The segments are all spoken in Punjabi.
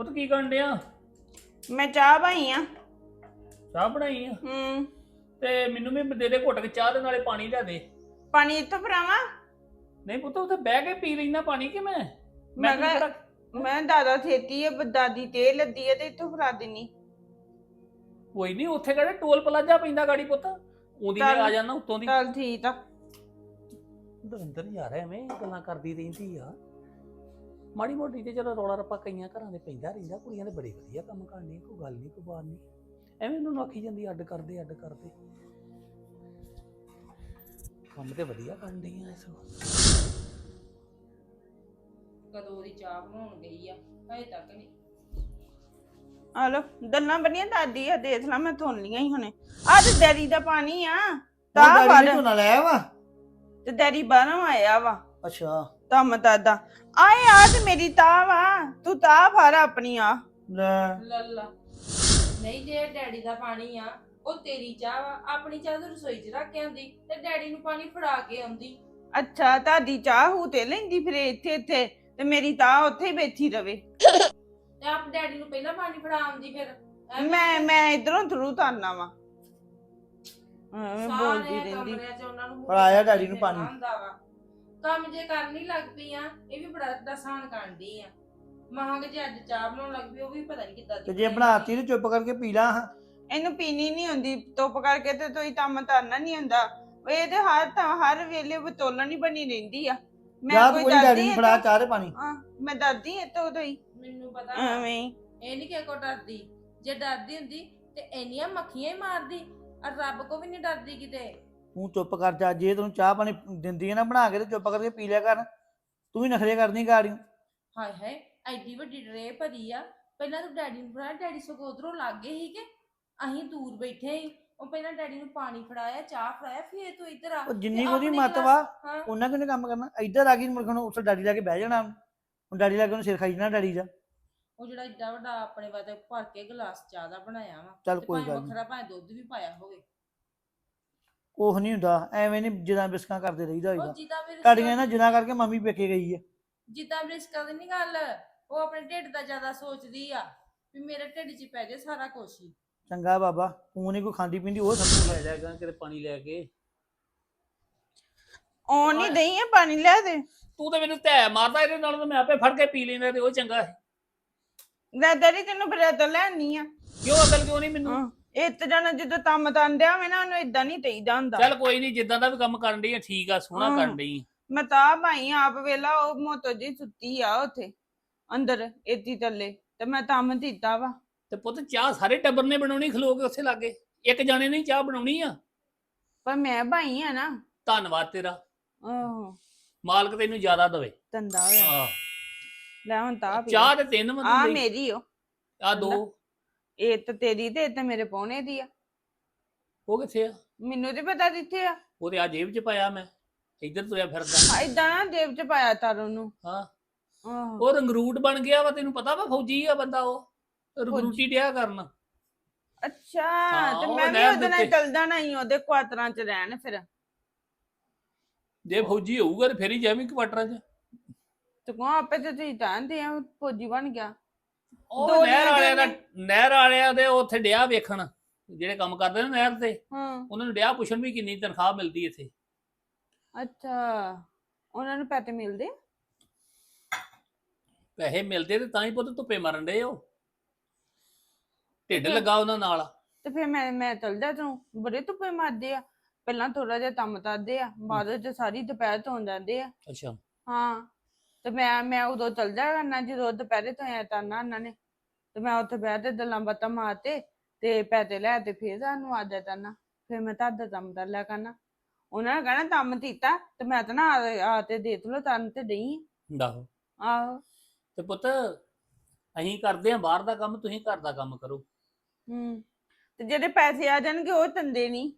ਉਹ ਕੀ ਕਰਨ ਡਿਆ? ਮੈਂ ਚਾਹ ਭਾਈ ਆ। ਚਾਹ ਬਣਾਈ ਆ? ਹੂੰ। ਤੇ ਮੈਨੂੰ ਵੀ ਦੇ ਦੇ ਘੁੱਟ ਕੇ ਚਾਹ ਦੇ ਨਾਲੇ ਪਾਣੀ ਲਿਆ ਦੇ। ਪਾਣੀ ਇੱਥੋਂ ਭਰਾਵਾ? ਨਹੀਂ ਪੁੱਤ ਉੱਥੇ ਬਹਿ ਕੇ ਪੀ ਲੈਣਾ ਪਾਣੀ ਕਿ ਮੈਂ? ਮੈਂ ਤੈਨੂੰ ਕਿਹਾ- ਕਿਹੜਾ- ਮੈਂ ਦਾਦਾ ਥੇਤੀ ਹੈ ਦਾਦੀ ਤੇ ਲੱਦੀ ਹੈ ਤੇ ਇੱਥੋਂ ਫਰਾ ਦੇਣੀ ਕੋਈ ਨਹੀਂ ਉੱਥੇ ਕਿਹੜਾ ਟੋਲ ਪਲਾਜ਼ਾ ਪੈਂਦਾ ਗਾੜੀ ਪੁੱਤ? ਉਹਦੀ ਮੈਂ ਚੱਲ। ਆ ਜਾਣਾ ਉੱਤੋਂ ਦੀ। ਚੱਲ ਠੀਕ ਆ। ਦਵਿੰਦਰ ਯਾਰ ਐਵੇਂ ਗੱਲਾਂ ਕਰਦੀ ਰਹਿੰਦੀ ਆ। ਮਾੜੀ ਮੋਟੀ ਤੇ ਚਲੋ ਰੌਲਾ ਰੱਪਾ ਕਈਆਂ ਘਰਾਂ ਦੇ ਪੈਂਦਾ ਰਹਿੰਦਾ ਕੁੜੀਆਂ ਦੇ ਬੜੇ ਵਧੀਆ ਕੰਮ ਕਰਨੀਆਂ ਕੋਈ ਗੱਲ ਨਹੀਂ ਕੋਈ ਬਾਤ ਨਹੀਂ ਐਵੇਂ ਉਹਨੂੰ ਆਖੀ ਜਾਂਦੀ ਅੱਡ ਕਰਦੇ ਅੱਡ ਕਰਦੇ। ਕੰਮ ਤੇ ਵਧੀਆ ਕਰਨ ਡਈਆਂ ਇਸ ਵਕਤ। ਕਦੋਂ ਦੀ ਚਾਹ ਬਣਾਉਣ ਗਈ ਆ ਹਜੇ ਤੱਕ ਨਹੀਂ ਆ ਲੋ ਦੰਨਾ ਬਣੀਆਂ ਦਾਦੀ ਆ ਦੇਖ ਲਾ ਮੈਂ ਧੁੰਨ ਲੀਆਂ ਹੀ ਹੁਣੇ। ਆ ਤੇ ਡੈਰੀ ਦਾ ਪਾਣੀ ਆ ਤਾਂ ਤਾਂ ਫੜ। ਨੇ ਲਿਆ ਵਾ ਤੇ ਡੈਰੀ ਬਾਹਰੋਂ ਆਇਆ ਵਾ। ਅੱਛਾ। ਤਮ ਦਾਦਾ। ਆਏ ਆ ਤੇ ਮੇਰੀ ਤਾਂ ਵਾ। ਤੂੰ ਤਾਂ ਫੜ ਆਪਣੀ ਆ। ਲੈ। ਲੱਲਾ। ਨਹੀਂ ਜੇ ਡੈਡੀ ਦਾ ਪਾਣੀ ਆ ਉਹ ਤੇਰੀ ਚਾਹ ਵਾ। ਆਪਣੀ ਚਾਹ ਤਾਂ ਰਸੋਈ 'ਚ ਰੱਖ ਕੇ ਆਉਂਦੀ ਤੇ ਡੈਡੀ ਨੂੰ ਪਾਣੀ ਫੜਾ ਕੇ ਆਉਂਦੀ। ਅੱਛਾ ਤੁਹਾਡੀ ਚਾਹ ਹੂ ਤੇ ਲੈਂਦੀ ਫਿਰ ਇੱਥੇ ਇੱਥੇ ਤੇ ਮੇਰੀ ਤਾਂ ਉੱਥੇ ਹੀ ਬੈਠੀ ਰਵੇ। ਤੇ ਆਪ ਡੈਡੀ ਨੂੰ ਪਹਿਲਾਂ ਪਾਣੀ ਫੜਾ ਆਉਂਦੀ ਫਿਰ। ਐਵੇਂ ਮੈਂ ਮੈਂ ਇਧਰੋਂ ਥਰੂ ਤਾਰਨਾ ਵਾ। ਐਵੇਂ ਬੋਲਦੀ ਰਹਿੰਦੀ। ਨੂੰ ਫੜਾਇਆ ਡੈਡੀ ਨੂੰ ਪਾਣੀ। ਕੰਮ ਜੇ ਕਰਨ ਨਹੀਂ ਲੱਗ ਪਈ ਆ ਇਹ ਵੀ ਬੜਾ ਦਸਾਨ ਕਰਦੀ ਆ। ਮਹਾਂਗੇ ਜੇ ਅੱਜ ਚਾਹ ਬਣਾਉਣ ਲੱਗ ਪਈ ਉਹ ਵੀ ਪਤਾ ਨਹੀਂ ਕਿੱਦਾਂ ਦੀ ਤੇ ਜੇ ਬਣਾਤੀ ਤੇ ਚੁੱਪ ਕਰਕੇ ਪੀ ਲਾ ਹਾਂ। ਇਹਨੂੰ ਪੀਣੀ ਨਹੀਂ ਹੁੰਦੀ ਧੁੱਪ ਕਰਕੇ ਤੇ ਤੋਈ ਤਮ ਤਾਰਨਾ ਨਹੀਂ ਹੁੰਦਾ। ਇਹ ਤੇ ਹਰ ਤਾਂ ਹਰ ਵੇਲੇ ਬਤੋਲਣ ਹੀ ਬਣੀ ਰਹਿੰਦੀ ਆ। ਤੂੰ ਕੋਈ ਡੈਡੀ ਦਾਦੀ ਨੂੰ ਫੜਾ ਚਾਹ ਤੇ ਪਾਣੀ। ਹਾਂ, ਮੈਂ ਦਾਦੀ ਇਹ ਤੋਂ ਉਦੋਂ ਹੀ। ਮੈਨੂੰ ਪਤਾ। ਐਵੇਂ। ਹੀ। ਇਹ ਨਹੀਂ ਕਿ ਕੋ ਡਰਦੀ। ਜੇ ਡਰਦੀ ਹੁੰਦੀ ਤੇ ਇੰਨੀਆਂ ਮੱਖੀਆਂ ਹੀ ਮਾਰਦੀ। ਔਰ ਰੱਬ ਕੋ ਵੀ ਨਹੀਂ ਡਰਦੀ ਕਿਤੇ। ਤੂੰ ਚੁੱਪ ਕਰ ਜਾ ਜੇ ਤੈਨੂੰ ਚਾਹ ਪਾਣੀ ਦਿੰਦੀ ਹੈ ਨਾ ਬਣਾ ਕੇ ਤੇ ਚੁੱਪ ਕਰਕੇ ਪੀ ਲਿਆ ਕਰ। ਤੂੰ ਵੀ ਨਖਰੇ ਕਰਦੀ ਗਾੜੀ ਹਾਏ ਹਾਏ ਐਡੀ ਵੱਡੀ ਡਰੇ ਭਰੀ ਆ। ਪਹਿਲਾਂ ਤੂੰ ਡੈਡੀ ਨੂੰ ਫੜਾਇਆ ਡੈਡੀ ਸਗੋਂ ਉਧਰੋਂ ਲੱਗੇ ਸੀ ਕਿ ਅਸੀਂ ਦੂਰ ਬੈਠੇ ਸੀ। ਉਹ ਪਹਿਲਾਂ ਡੈਡੀ ਨੂੰ ਪਾਣੀ ਫੜਾਇਆ ਚਾਹ ਫੜਾਇਆ ਫਿਰ ਤੂੰ ਇੱਧਰ ਆ। ਉਹ ਜਿੰਨੀ ਉਹਦੀ ਆਪਣੀ ਮੱਤ ਵਾ ਹਾਂ। ਉਹਨਾਂ ਕਿਉਂ ਨੀ ਕੰਮ ਕਰਨਾ? ਇੱਧਰ ਆ ਗਈ ਮੁਰਖਣ ਉਸ ਡੈਡੀ ਲਾ ਕੇ ਬਹਿ ਜਾਣਾ। ਹੁਣ ਡੈਡੀ ਲਾ ਕੇ ਉਹਨੂੰ ਸਿਰ ਖਾਈ ਜਾਣਾ ਡੈਡੀ ਦਾ। ਉਹ ਜਿਹੜਾ ਏਡਾ ਵੱਡਾ ਆਪਣੇ ਵਾਸਤੇ ਭਰ ਕੇ ਗਲਾਸ ਚਾਹ ਦਾ ਬਣਾਇਆ ਵਾ ਚੱਲ ਤੇ ਕੋਈ ਭਾਵੇਂ ਗੱਲ ਨੀ। ਵੱਖਰਾ ਭਾਵੇਂ ਦੁੱਧ ਵੀ ਪਾਇਆ ਹੋਵੇ। ਕੁਛ ਨਹੀਂ ਹੁੰਦਾ ਐਵੇਂ ਨਹੀਂ ਜਿਦਾਂ ਬਿਸਕਾਂ ਕਰਦੇ ਰਹੀਦਾ ਉਹ ਹੋਈਦਾ। ਜਿੱਦਾਂ ਵੀ ਤੁਹਾਡੀਆਂ ਨਾ ਜਿਨਾ ਕਰਕੇ ਮੰਮੀ ਪੇਕੇ ਗਈ ਹੈ ਜਿੱਦਾਂ ਵੀ ਰਿਸਕਾਂ ਦੀ ਨਹੀਂ ਗੱਲ ਉਹ ਆਪਣੇ ਢਿੱਡ ਦਾ ਜ਼ਿਆਦਾ ਸੋਚਦੀ ਆ ਵੀ ਮੇਰੇ ਢਿੱਡ 'ਚ ਪੈ ਜਾਏ ਸਾਰਾ ਕੁਛ ਹੀ। ਚੰਗਾ ਬਾਬਾ ਤੂੰ ਨਹੀਂ ਕੋਈ ਖਾਂਦੀ ਪੀਂਦੀ ਉਹ ਸਭ ਲੈ ਜਾਗਾ ਕਿਤੇ ਪਾਣੀ ਲੈ ਕੇ। ਆਉਣ ਨਹੀਂ ਦਈ ਆ ਪਾਣੀ ਲੈ ਦੇ। ਤੂੰ ਤਾਂ ਮੈਨੂੰ ਧੈ ਮਾਰਦਾ ਇਹਦੇ ਨਾਲ ਤਾਂ ਮੈਂ ਆਪੇ ਫੜ ਕੇ ਪੀ ਲੈਂਦਾ ਤੇ ਉਹ ਚੰਗਾ ਹੈ ਲੈ ਦਾਦੀ ਤੈਨੂੰ ਬਰੇ ਤੋਂ ਲੈਣੀ ਆ। ਕਿਉਂ ਅਕਲ ਕਿਉਂ ਨਹੀਂ ਮੈਨੂੰ? ਇਹ ਜਣਾ ਜਦੋਂ ਤਮ ਤੰਦਿਆ ਹੋਵੇ ਨਾ ਉਹਨੂੰ ਇਦਾਂ ਨਹੀਂ ਦੇਈਦਾ ਹੁੰਦਾ। ਚੱਲ ਕੋਈ ਨਹੀਂ ਜਿੱਦਾਂ ਦਾ ਵੀ ਕੰਮ ਕਰਨ ਡਈ ਆ ਠੀਕ ਆ ਸੋਹਣਾ। ਕਰਨ ਡਈ ਆ। ਮੈਂ ਤਾਂ ਭਾਈ ਆਪ ਵੇਲਾ ਉਹ ਮੋਤੋ ਜੀ ਸੁੱਤੀ ਆ ਉੱਥੇ ਅੰਦਰ ਏਤੀ ਥੱਲੇ ਤੇ ਮੈਂ ਤਮ ਦਿੱਤਾ ਵਾ। ਤੇ ਪੁੱਤ ਚਾਹ ਸਾਰੇ ਟੱਬਰ ਨੇ ਬਣਾਉਣੀ ਖਲੋ ਕੇ ਉੱਥੇ ਲਾਗੇ। ਇੱਕ ਜਾਣੇ ਨੇ ਹੀ ਚਾਹ ਬਣਾਉਣੀ ਆ। ਪਰ ਮੈਂ ਭਾਈ ਆ ਨਾ। ਧੰਨਵਾਦ ਤੇਰਾ। ਆਹੋ। ਮਾਲਕ ਤੈਨੂੰ ਜ਼ਿਆਦਾ ਦਵੇ। ਤੰਦਾ ਹੋਇਆ। ਆਹ ਲੈ ਹੁਣ ਤਾਂ ਪੀ ਚਾਹ ਤੇ ਤਿੰਨ ਆ ਮੇਰੀ ਓ। ਆ ਦੋ। ਇਹ ਤਾਂ ਤੇਰੀ ਤੇ ਇਹ ਤਾਂ ਮੇਰੇ ਪੌਣੇ ਦੀ ਆ। ਉਹ ਕਿੱਥੇ ਆ? ਮੈਨੂੰ ਤੇ ਪਤਾ ਦਿੱਥੇ ਆ। ਉਹਦੇ ਆ ਜੇਬ 'ਚ ਪਾਇਆ ਮੈਂ। ਇੱਧਰ ਤੁਰਿਆ ਫਿਰਦਾ। ਇਦਾਂ ਨਾ ਦੇਵ ਚ ਪਾਇਆ ਤਾਰੋ ਨੂੰ ਹਾਂ। ਆਹੋ। ਉਹ ਰੰਗਰੂਟ ਬਣ ਗਿਆ ਵਾ ਤੈਨੂੰ ਪਤਾ ਵਾ ਫੌਜੀ ਆ ਬੰਦਾ ਉਹ? ਰੰਗਰੂਟੀ ਡਿਆ ਕਰਨ। ਅੱਛਾ ਹਾਂ, ਤੇ ਉਹ ਮੈਂ ਵੀ ਨਹਿਰ ਉਹਦੇ ਨਾਲ। ਚਲਦਾ ਨਹੀਂ ਉਹਦੇ ਕੁਆਤਰਾਂ ਚ ਰਹਿਣ ਫਿਰ। ਜੇ ਫੌਜੀ ਹੋਊਗਾ ਤੇ ਫਿਰ ਹੀ ਜਾਵੀਂ ਕੁਆਟਰਾਂ 'ਚ। ਤੇ ਕੋ ਆਪੇ ਤੇ ਤੁਸੀਂ ਜਾਣਦੇ ਆ ਫੌਜੀ ਬਣ ਗਿਆ। ਉਹ ਨਹਿਰ ਜਣੇ ਵਾਲਿਆਂ ਦਾ। ਨਹਿਰ ਵਾਲਿਆਂ ਦੇ ਉੱਥੇ ਡਿਆ ਵੇਖਣ ਜਿਹੜੇ ਕੰਮ ਕਰਦੇ ਨੇ ਨਹਿਰ ਤੇ। ਹਾਂ। ਉਹਨਾਂ ਨੂੰ ਡਿਆ ਪੁੱਛਣ ਵੀ ਕਿੰਨੀ ਤਨਖਾਹ ਮਿਲਦੀ ਇੱਥੇ। ਅੱਛਾ ਉਹਨਾਂ ਨੂੰ ਪੈਸੇ ਮਿਲਦੇ? ਪੈਸੇ ਮਿਲਦੇ ਤੇ ਤਾਂ ਹੀ ਪੁੱਤ ਧੁੱਪੇ ਮਰਨ ਦੇ ਉਹ। ਢਿੱਡ ਲੱਗਾ ਉਹਨਾਂ ਨਾਲ। ਤੇ ਫਿਰ ਮੈਂ ਮੈਂ ਚਲ ਜਾ ਤੂੰ ਬੜੇ ਧੁੱਪੇ ਮਾਰਦੇ ਆ। ਪਹਿਲਾਂ ਥੋੜਾ ਜਿਹਾ ਤੰਮ ਤਾਦੇ ਆ। ਬਾਅਦ ਚ ਸਾਰੀ ਦੁਪਹਿਰ ਤੋਂ ਜਾਂਦੇ ਆ। ਅੱਛਾ। ਹਾਂ। ਤੇ ਮੈਂ ਮੈਂ ਉਦੋਂ ਚਲ ਜਾ ਕਰਨਾ ਜਦੋਂ ਦੁਪਹਿਰੇ ਤੋਂ ਆਇਆ ਤਾਂ ਨਾ ਉਹਨਾਂ ਨੇ। ਤੇ ਮੈਂ ਉੱਥੇ ਬਹਿ ਤੇ ਗੱਲਾਂ ਬਾਤਾਂ ਮਾਰਤੇ ਤੇ ਪੈਸੇ ਲੈ ਤੇ ਫੇਰ ਸਾਨੂੰ ਆ ਜਾਤਾ ਨਾ ਫਿਰ ਮੈਂ ਤੁਹਾਡਾ ਤੰਮ ਤਾਂ ਲਿਆ ਕਰਨਾ। ਉਹਨਾਂ ਨੇ ਕਹਿਣਾ ਤੰਮ ਦਿੱਤਾ ਤੇ ਮੈਂ ਤਾਂ ਨਾ ਆ- ਆ ਤੇ ਦੇਖ ਲੋ ਤੰਨ ਤੇ ਆਹੋ ਆ। ਆਹੋ। ਤੇ ਪੁੱਤ ਅਸੀਂ ਕਰਦੇ ਆ ਬਾਹਰ ਦਾ ਕੰਮ ਤੁਸੀਂ ਘਰ ਦਾ ਕੰਮ ਕਰੋ। ਹੂੰ। ਤੇ ਜਿਹੜੇ ਪੈਸੇ ਆ ਜਾਣਗੇ ਉਹ ਤੰਦੇ ਨਹੀਂ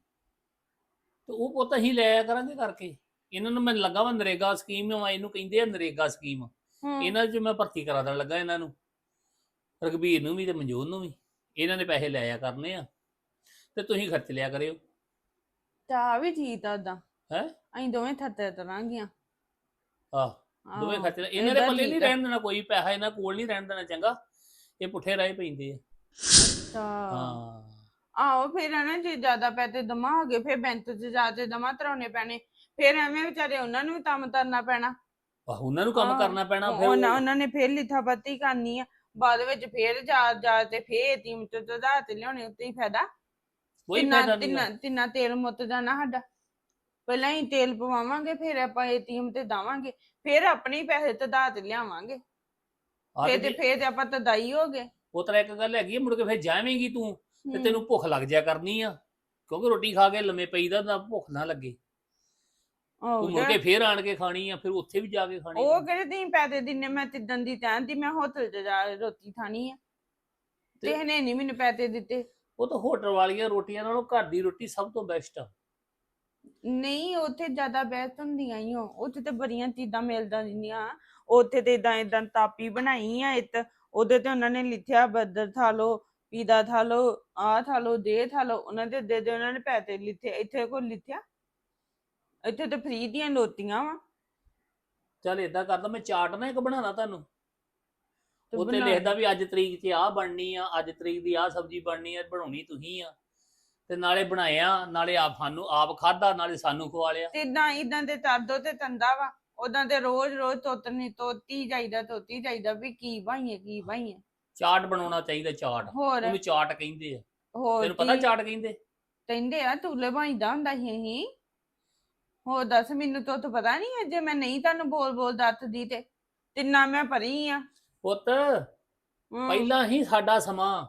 ਤੇ ਉਹ ਪੁੱਤ ਅਸੀਂ ਲੈ ਆਇਆ ਕਰਾਂਗੇ ਕਰਕੇ। ਇਹਨਾਂ ਨੂੰ ਮੈਨੂੰ ਲੱਗਾ ਵਾ ਨਰੇਗਾ ਸਕੀਮ ਆ ਇਹਨੂੰ ਕਹਿੰਦੇ ਆ ਨਰੇਗਾ ਸਕੀਮ ਹੂੰ। ਇਹਨਾਂ 'ਚ ਮੈਂ ਭਰਤੀ ਕਰਾ ਦੇਣ ਲੱਗਾ ਇਹਨਾਂ ਨੂੰ। ਰਗਵੀਰ ਨੂੰ ਵੀ ਤੇ ਮਨਜੋਤ ਨੂੰ ਵੀ। ਇਹਨਾਂ ਨੇ ਪੈਸੇ ਲੈ ਆਇਆ ਕਰਨੇ ਆ। ਤੇ ਤੁਸੀਂ ਖਰਚ ਲਿਆ ਕਰਿਓ। ਤਾਂ ਵੀ ਠੀਕ ਆ ਉਦਾਂ ਹੈਂ? ਅਸੀਂ ਦੋਵੇਂ ਥੱਤੇ ਤਰਾਂਗੀਆਂ। ਆਹ ਦੋਵੇਂ ਖਰਚੇ ਇਹਨਾਂ ਦੇ ਪੱਲੇ ਨਹੀਂ ਠੀਕ ਆ। ਰਹਿਣ ਦੇਣਾ ਕੋਈ ਪੈਸਾ ਇਹਨਾਂ ਕੋਲ ਨਹੀਂ ਰਹਿਣ ਦੇਣਾ ਚੰਗਾ। ਇਹ ਪੁੱਠੇ ਰਾਹ ਪੈਂਦੇ ਆ। ਅੱਛਾ। ਹਾਂ। ਆਹੋ ਫਿਰ ਨਾ ਜੇ ਜ਼ਿਆਦਾ ਪੈਸੇ ਗਏ ਫਿਰ ਬੈਂਕ 'ਚ ਜਾ ਕੇ ਜਮਾ ਕਰਾਉਣੇ ਪੈਣੇ। ਫਿਰ ਐਵੇਂ ਵਿਚਾਰੇ ਉਹਨਾਂ ਨੂੰ ਵੀ ਕੰਮ ਕਰਨਾ ਪੈਣਾ। ਆਹ, ਉਹਨਾਂ ਨੂੰ ਕੰਮ ਹਾਂ, ਕਰਨਾ ਪੈਣਾ ਫਿਰ ਉਹਨਾਂ ਉਹ- ਉਹਨਾਂ ਨੇ ਫਿਰ ਲਿਥਾਪੱਤੀ ਕਰਨੀ ਆ। ਬਾਅਦ ਵਿੱਚ ਫਿਰ ਜਾ ਜਾ ਤੇ ਫਿਰ ਟੀਮ ਚ ਤਦਾ ਤੇ ਲਿਆਉਣੇ ਉੱਤੇ ਹੀ ਫਾਇਦਾ। ਕੋਈ ਤਿੰਨਾਂ ਫਾਇਦਾ ਨਹੀਂ ਤਿੰਨਾਂ ਤਿੰਨਾਂ ਤੇਲ ਮੁੱਤ ਜਾਣਾ ਸਾਡਾ। ਪਹਿਲਾਂ ਹੀ ਤੇਲ ਪਵਾਵਾਂਗੇ ਫਿਰ ਆਪਾਂ ਏਟੀਐਮ ਤੇ ਦਾਵਾਂਗੇ ਫਿਰ ਆਪਣੇ ਹੀ ਪੈਸੇ ਤਦਾ ਤੇ ਲਿਆਵਾਂਗੇ। ਫਿਰ ਤੇ ਫਿਰ ਤੇ ਆਪਾਂ ਤਦਾਈ ਹੋ ਗਏ। ਉਹ ਤਰ੍ਹਾਂ ਇੱਕ ਗੱਲ ਹੈਗੀ ਆ, ਮੁੜ ਕੇ ਫਿਰ ਜਾਵੇਂਗੀ ਤੂੰ ਤੇ ਹਮ। ਤੈਨੂੰ ਭੁੱਖ ਲੱਗ ਜਾ ਕਰਨੀ ਆ। ਕਿਉਂਕਿ ਰੋਟੀ ਖਾ ਕੇ ਲੰਮੇ ਪਈਦਾ ਤਾਂ ਭੁੱਖ ਨਾ ਲੱਗੇ। ਉਹ ਤੂੰ ਮੁੜ ਕੇ ਫੇਰ ਆਣ ਕੇ ਖਾਣੀ ਆ ਫਿਰ ਉੱਥੇ ਵੀ ਜਾ ਕੇ ਖਾਣੀ ਉਹ। ਕਿਹੜੇ ਤੀ ਪੈਸੇ ਦਿੰਨੇ ਮੈਂ ਤਿੱਦਣ ਦੀ ਕਹਿੰਦੀ ਮੈਂ ਹੋਟਲ 'ਚ ਜਾ ਰੋਟੀ ਖਾਣੀ ਆ। ਤੇ ਤੇ- ਇਹਨੇ ਨਹੀਂ ਮੈਨੂੰ ਪੈਸੇ ਦਿੱਤੇ। ਉਹ ਤਾਂ ਹੋਟਲ ਵਾਲੀਆਂ ਰੋਟੀਆਂ ਨਾਲੋਂ ਘਰ ਦੀ ਰੋਟੀ ਸਭ ਤੋਂ ਬੈਸਟ ਆ। ਨਹੀਂ ਉੱਥੇ ਜ਼ਿਆਦਾ ਬੈਸਟ ਹੁੰਦੀਆਂ ਹੀ ਉਹ। ਉੱਥੇ ਤੇ ਬੜੀਆਂ ਚੀਜ਼ਾਂ ਮਿਲਦਾ ਰਹਿੰਦੀਆਂ। ਉੱਥੇ ਤੇ ਇਦਾਂ ਇਦਾਂ ਤਾਪੀ ਬਣਾਈ ਆ ਇੱਤ ਉਹਦੇ ਤੇ ਉਹਨਾਂ ਨੇ ਲਿਖਿਆ ਬੱਦਰ ਥਾ ਲੋ ਪੀਦਾ ਥਾ ਲੋ ਆ ਥਾ ਲੋ ਦੇ ਥਾ ਲੋ ਉਹਨਾਂ ਦੇ ਦੇ ਦੇ ਉਹਨਾਂ ਨੇ ਪੈਸੇ ਲਿਖੇ ਇੱਥੇ ਕੋਈ ਲਿਖਿਆ ਇੱਥੇ ਤੇ ਫ੍ਰੀ ਦੀਆਂ ਲੋਤੀਆਂ ਵਾ। ਚੱਲ ਏਦਾਂ ਕਰਦਾ ਮੈਂ ਚਾਰਟ ਨਾ ਇੱਕ ਬਣਾਣਾ ਤੁਹਾਨੂੰ। ਤੇ ਉੱਤੇ ਲਿਖਦਾ ਵੀ ਅੱਜ ਤਰੀਕ 'ਚ ਆਹ ਬਣਨੀ ਆ ਅੱਜ ਤਰੀਕ ਦੀ ਆਹ ਸਬਜ਼ੀ ਬਣਨੀ ਆ ਬਣਾਉਣੀ ਤੁਸੀਂ ਆ। ਤੇ ਨਾਲੇ ਬਣਾਇਆ ਨਾਲੇ ਆਪ ਸਾਨੂੰ ਆਪ ਖਾਦਾ ਨਾਲੇ ਸਾਨੂੰ ਖਵਾ ਲਿਆ। ਤੇ ਇਦਾਂ ਇਦਾਂ ਦੇ ਤਰ ਦੋ ਤੇ ਤੰਦਾ ਵਾ। ਉਦਾਂ ਤੇ ਰੋਜ਼ ਰੋਜ਼ ਤੋਤਨੀ ਤੋਤੀ ਜਾਈਦਾ ਤੋਤੀ ਜਾਈਦਾ ਵੀ ਕੀ ਬਾਈਏ ਕੀ ਬਾਈਏ ਚਾਰਟ ਬਣਾਉਣਾ ਚਾਹੀਦਾ ਚਾਰਟ ਹੋਰ। ਉਹਨੂੰ ਚਾਰਟ ਕਹਿੰਦੇ ਆ। ਹੋਰ ਤੈਨੂੰ ਪਤਾ? ਚਾਰਟ ਕਹਿੰਦੇ? ਕਹਿੰਦੇ ਆ ਤੂਲੇ ਭਾਈਦਾ ਹੁੰਦਾ ਸੀ ਅਸੀਂ। ਹੋਰ ਦੱਸ ਮੈਨੂੰ ਤਾਂ ਉੱਥੇ ਪਤਾ ਨਹੀਂ ਹੈ ਜੇ ਮੈਂ ਨਹੀਂ ਤੁਹਾਨੂੰ ਬੋਲ ਬੋਲ ਦੱਸਦੀ ਤੇ ਤਿੰਨਾ ਮੈਂ ਭਰੀ ਆ। ਪੁੱਤ ਹਮ, ਪਹਿਲਾਂ ਹੀ ਸਾਡਾ ਸਮਾਂ।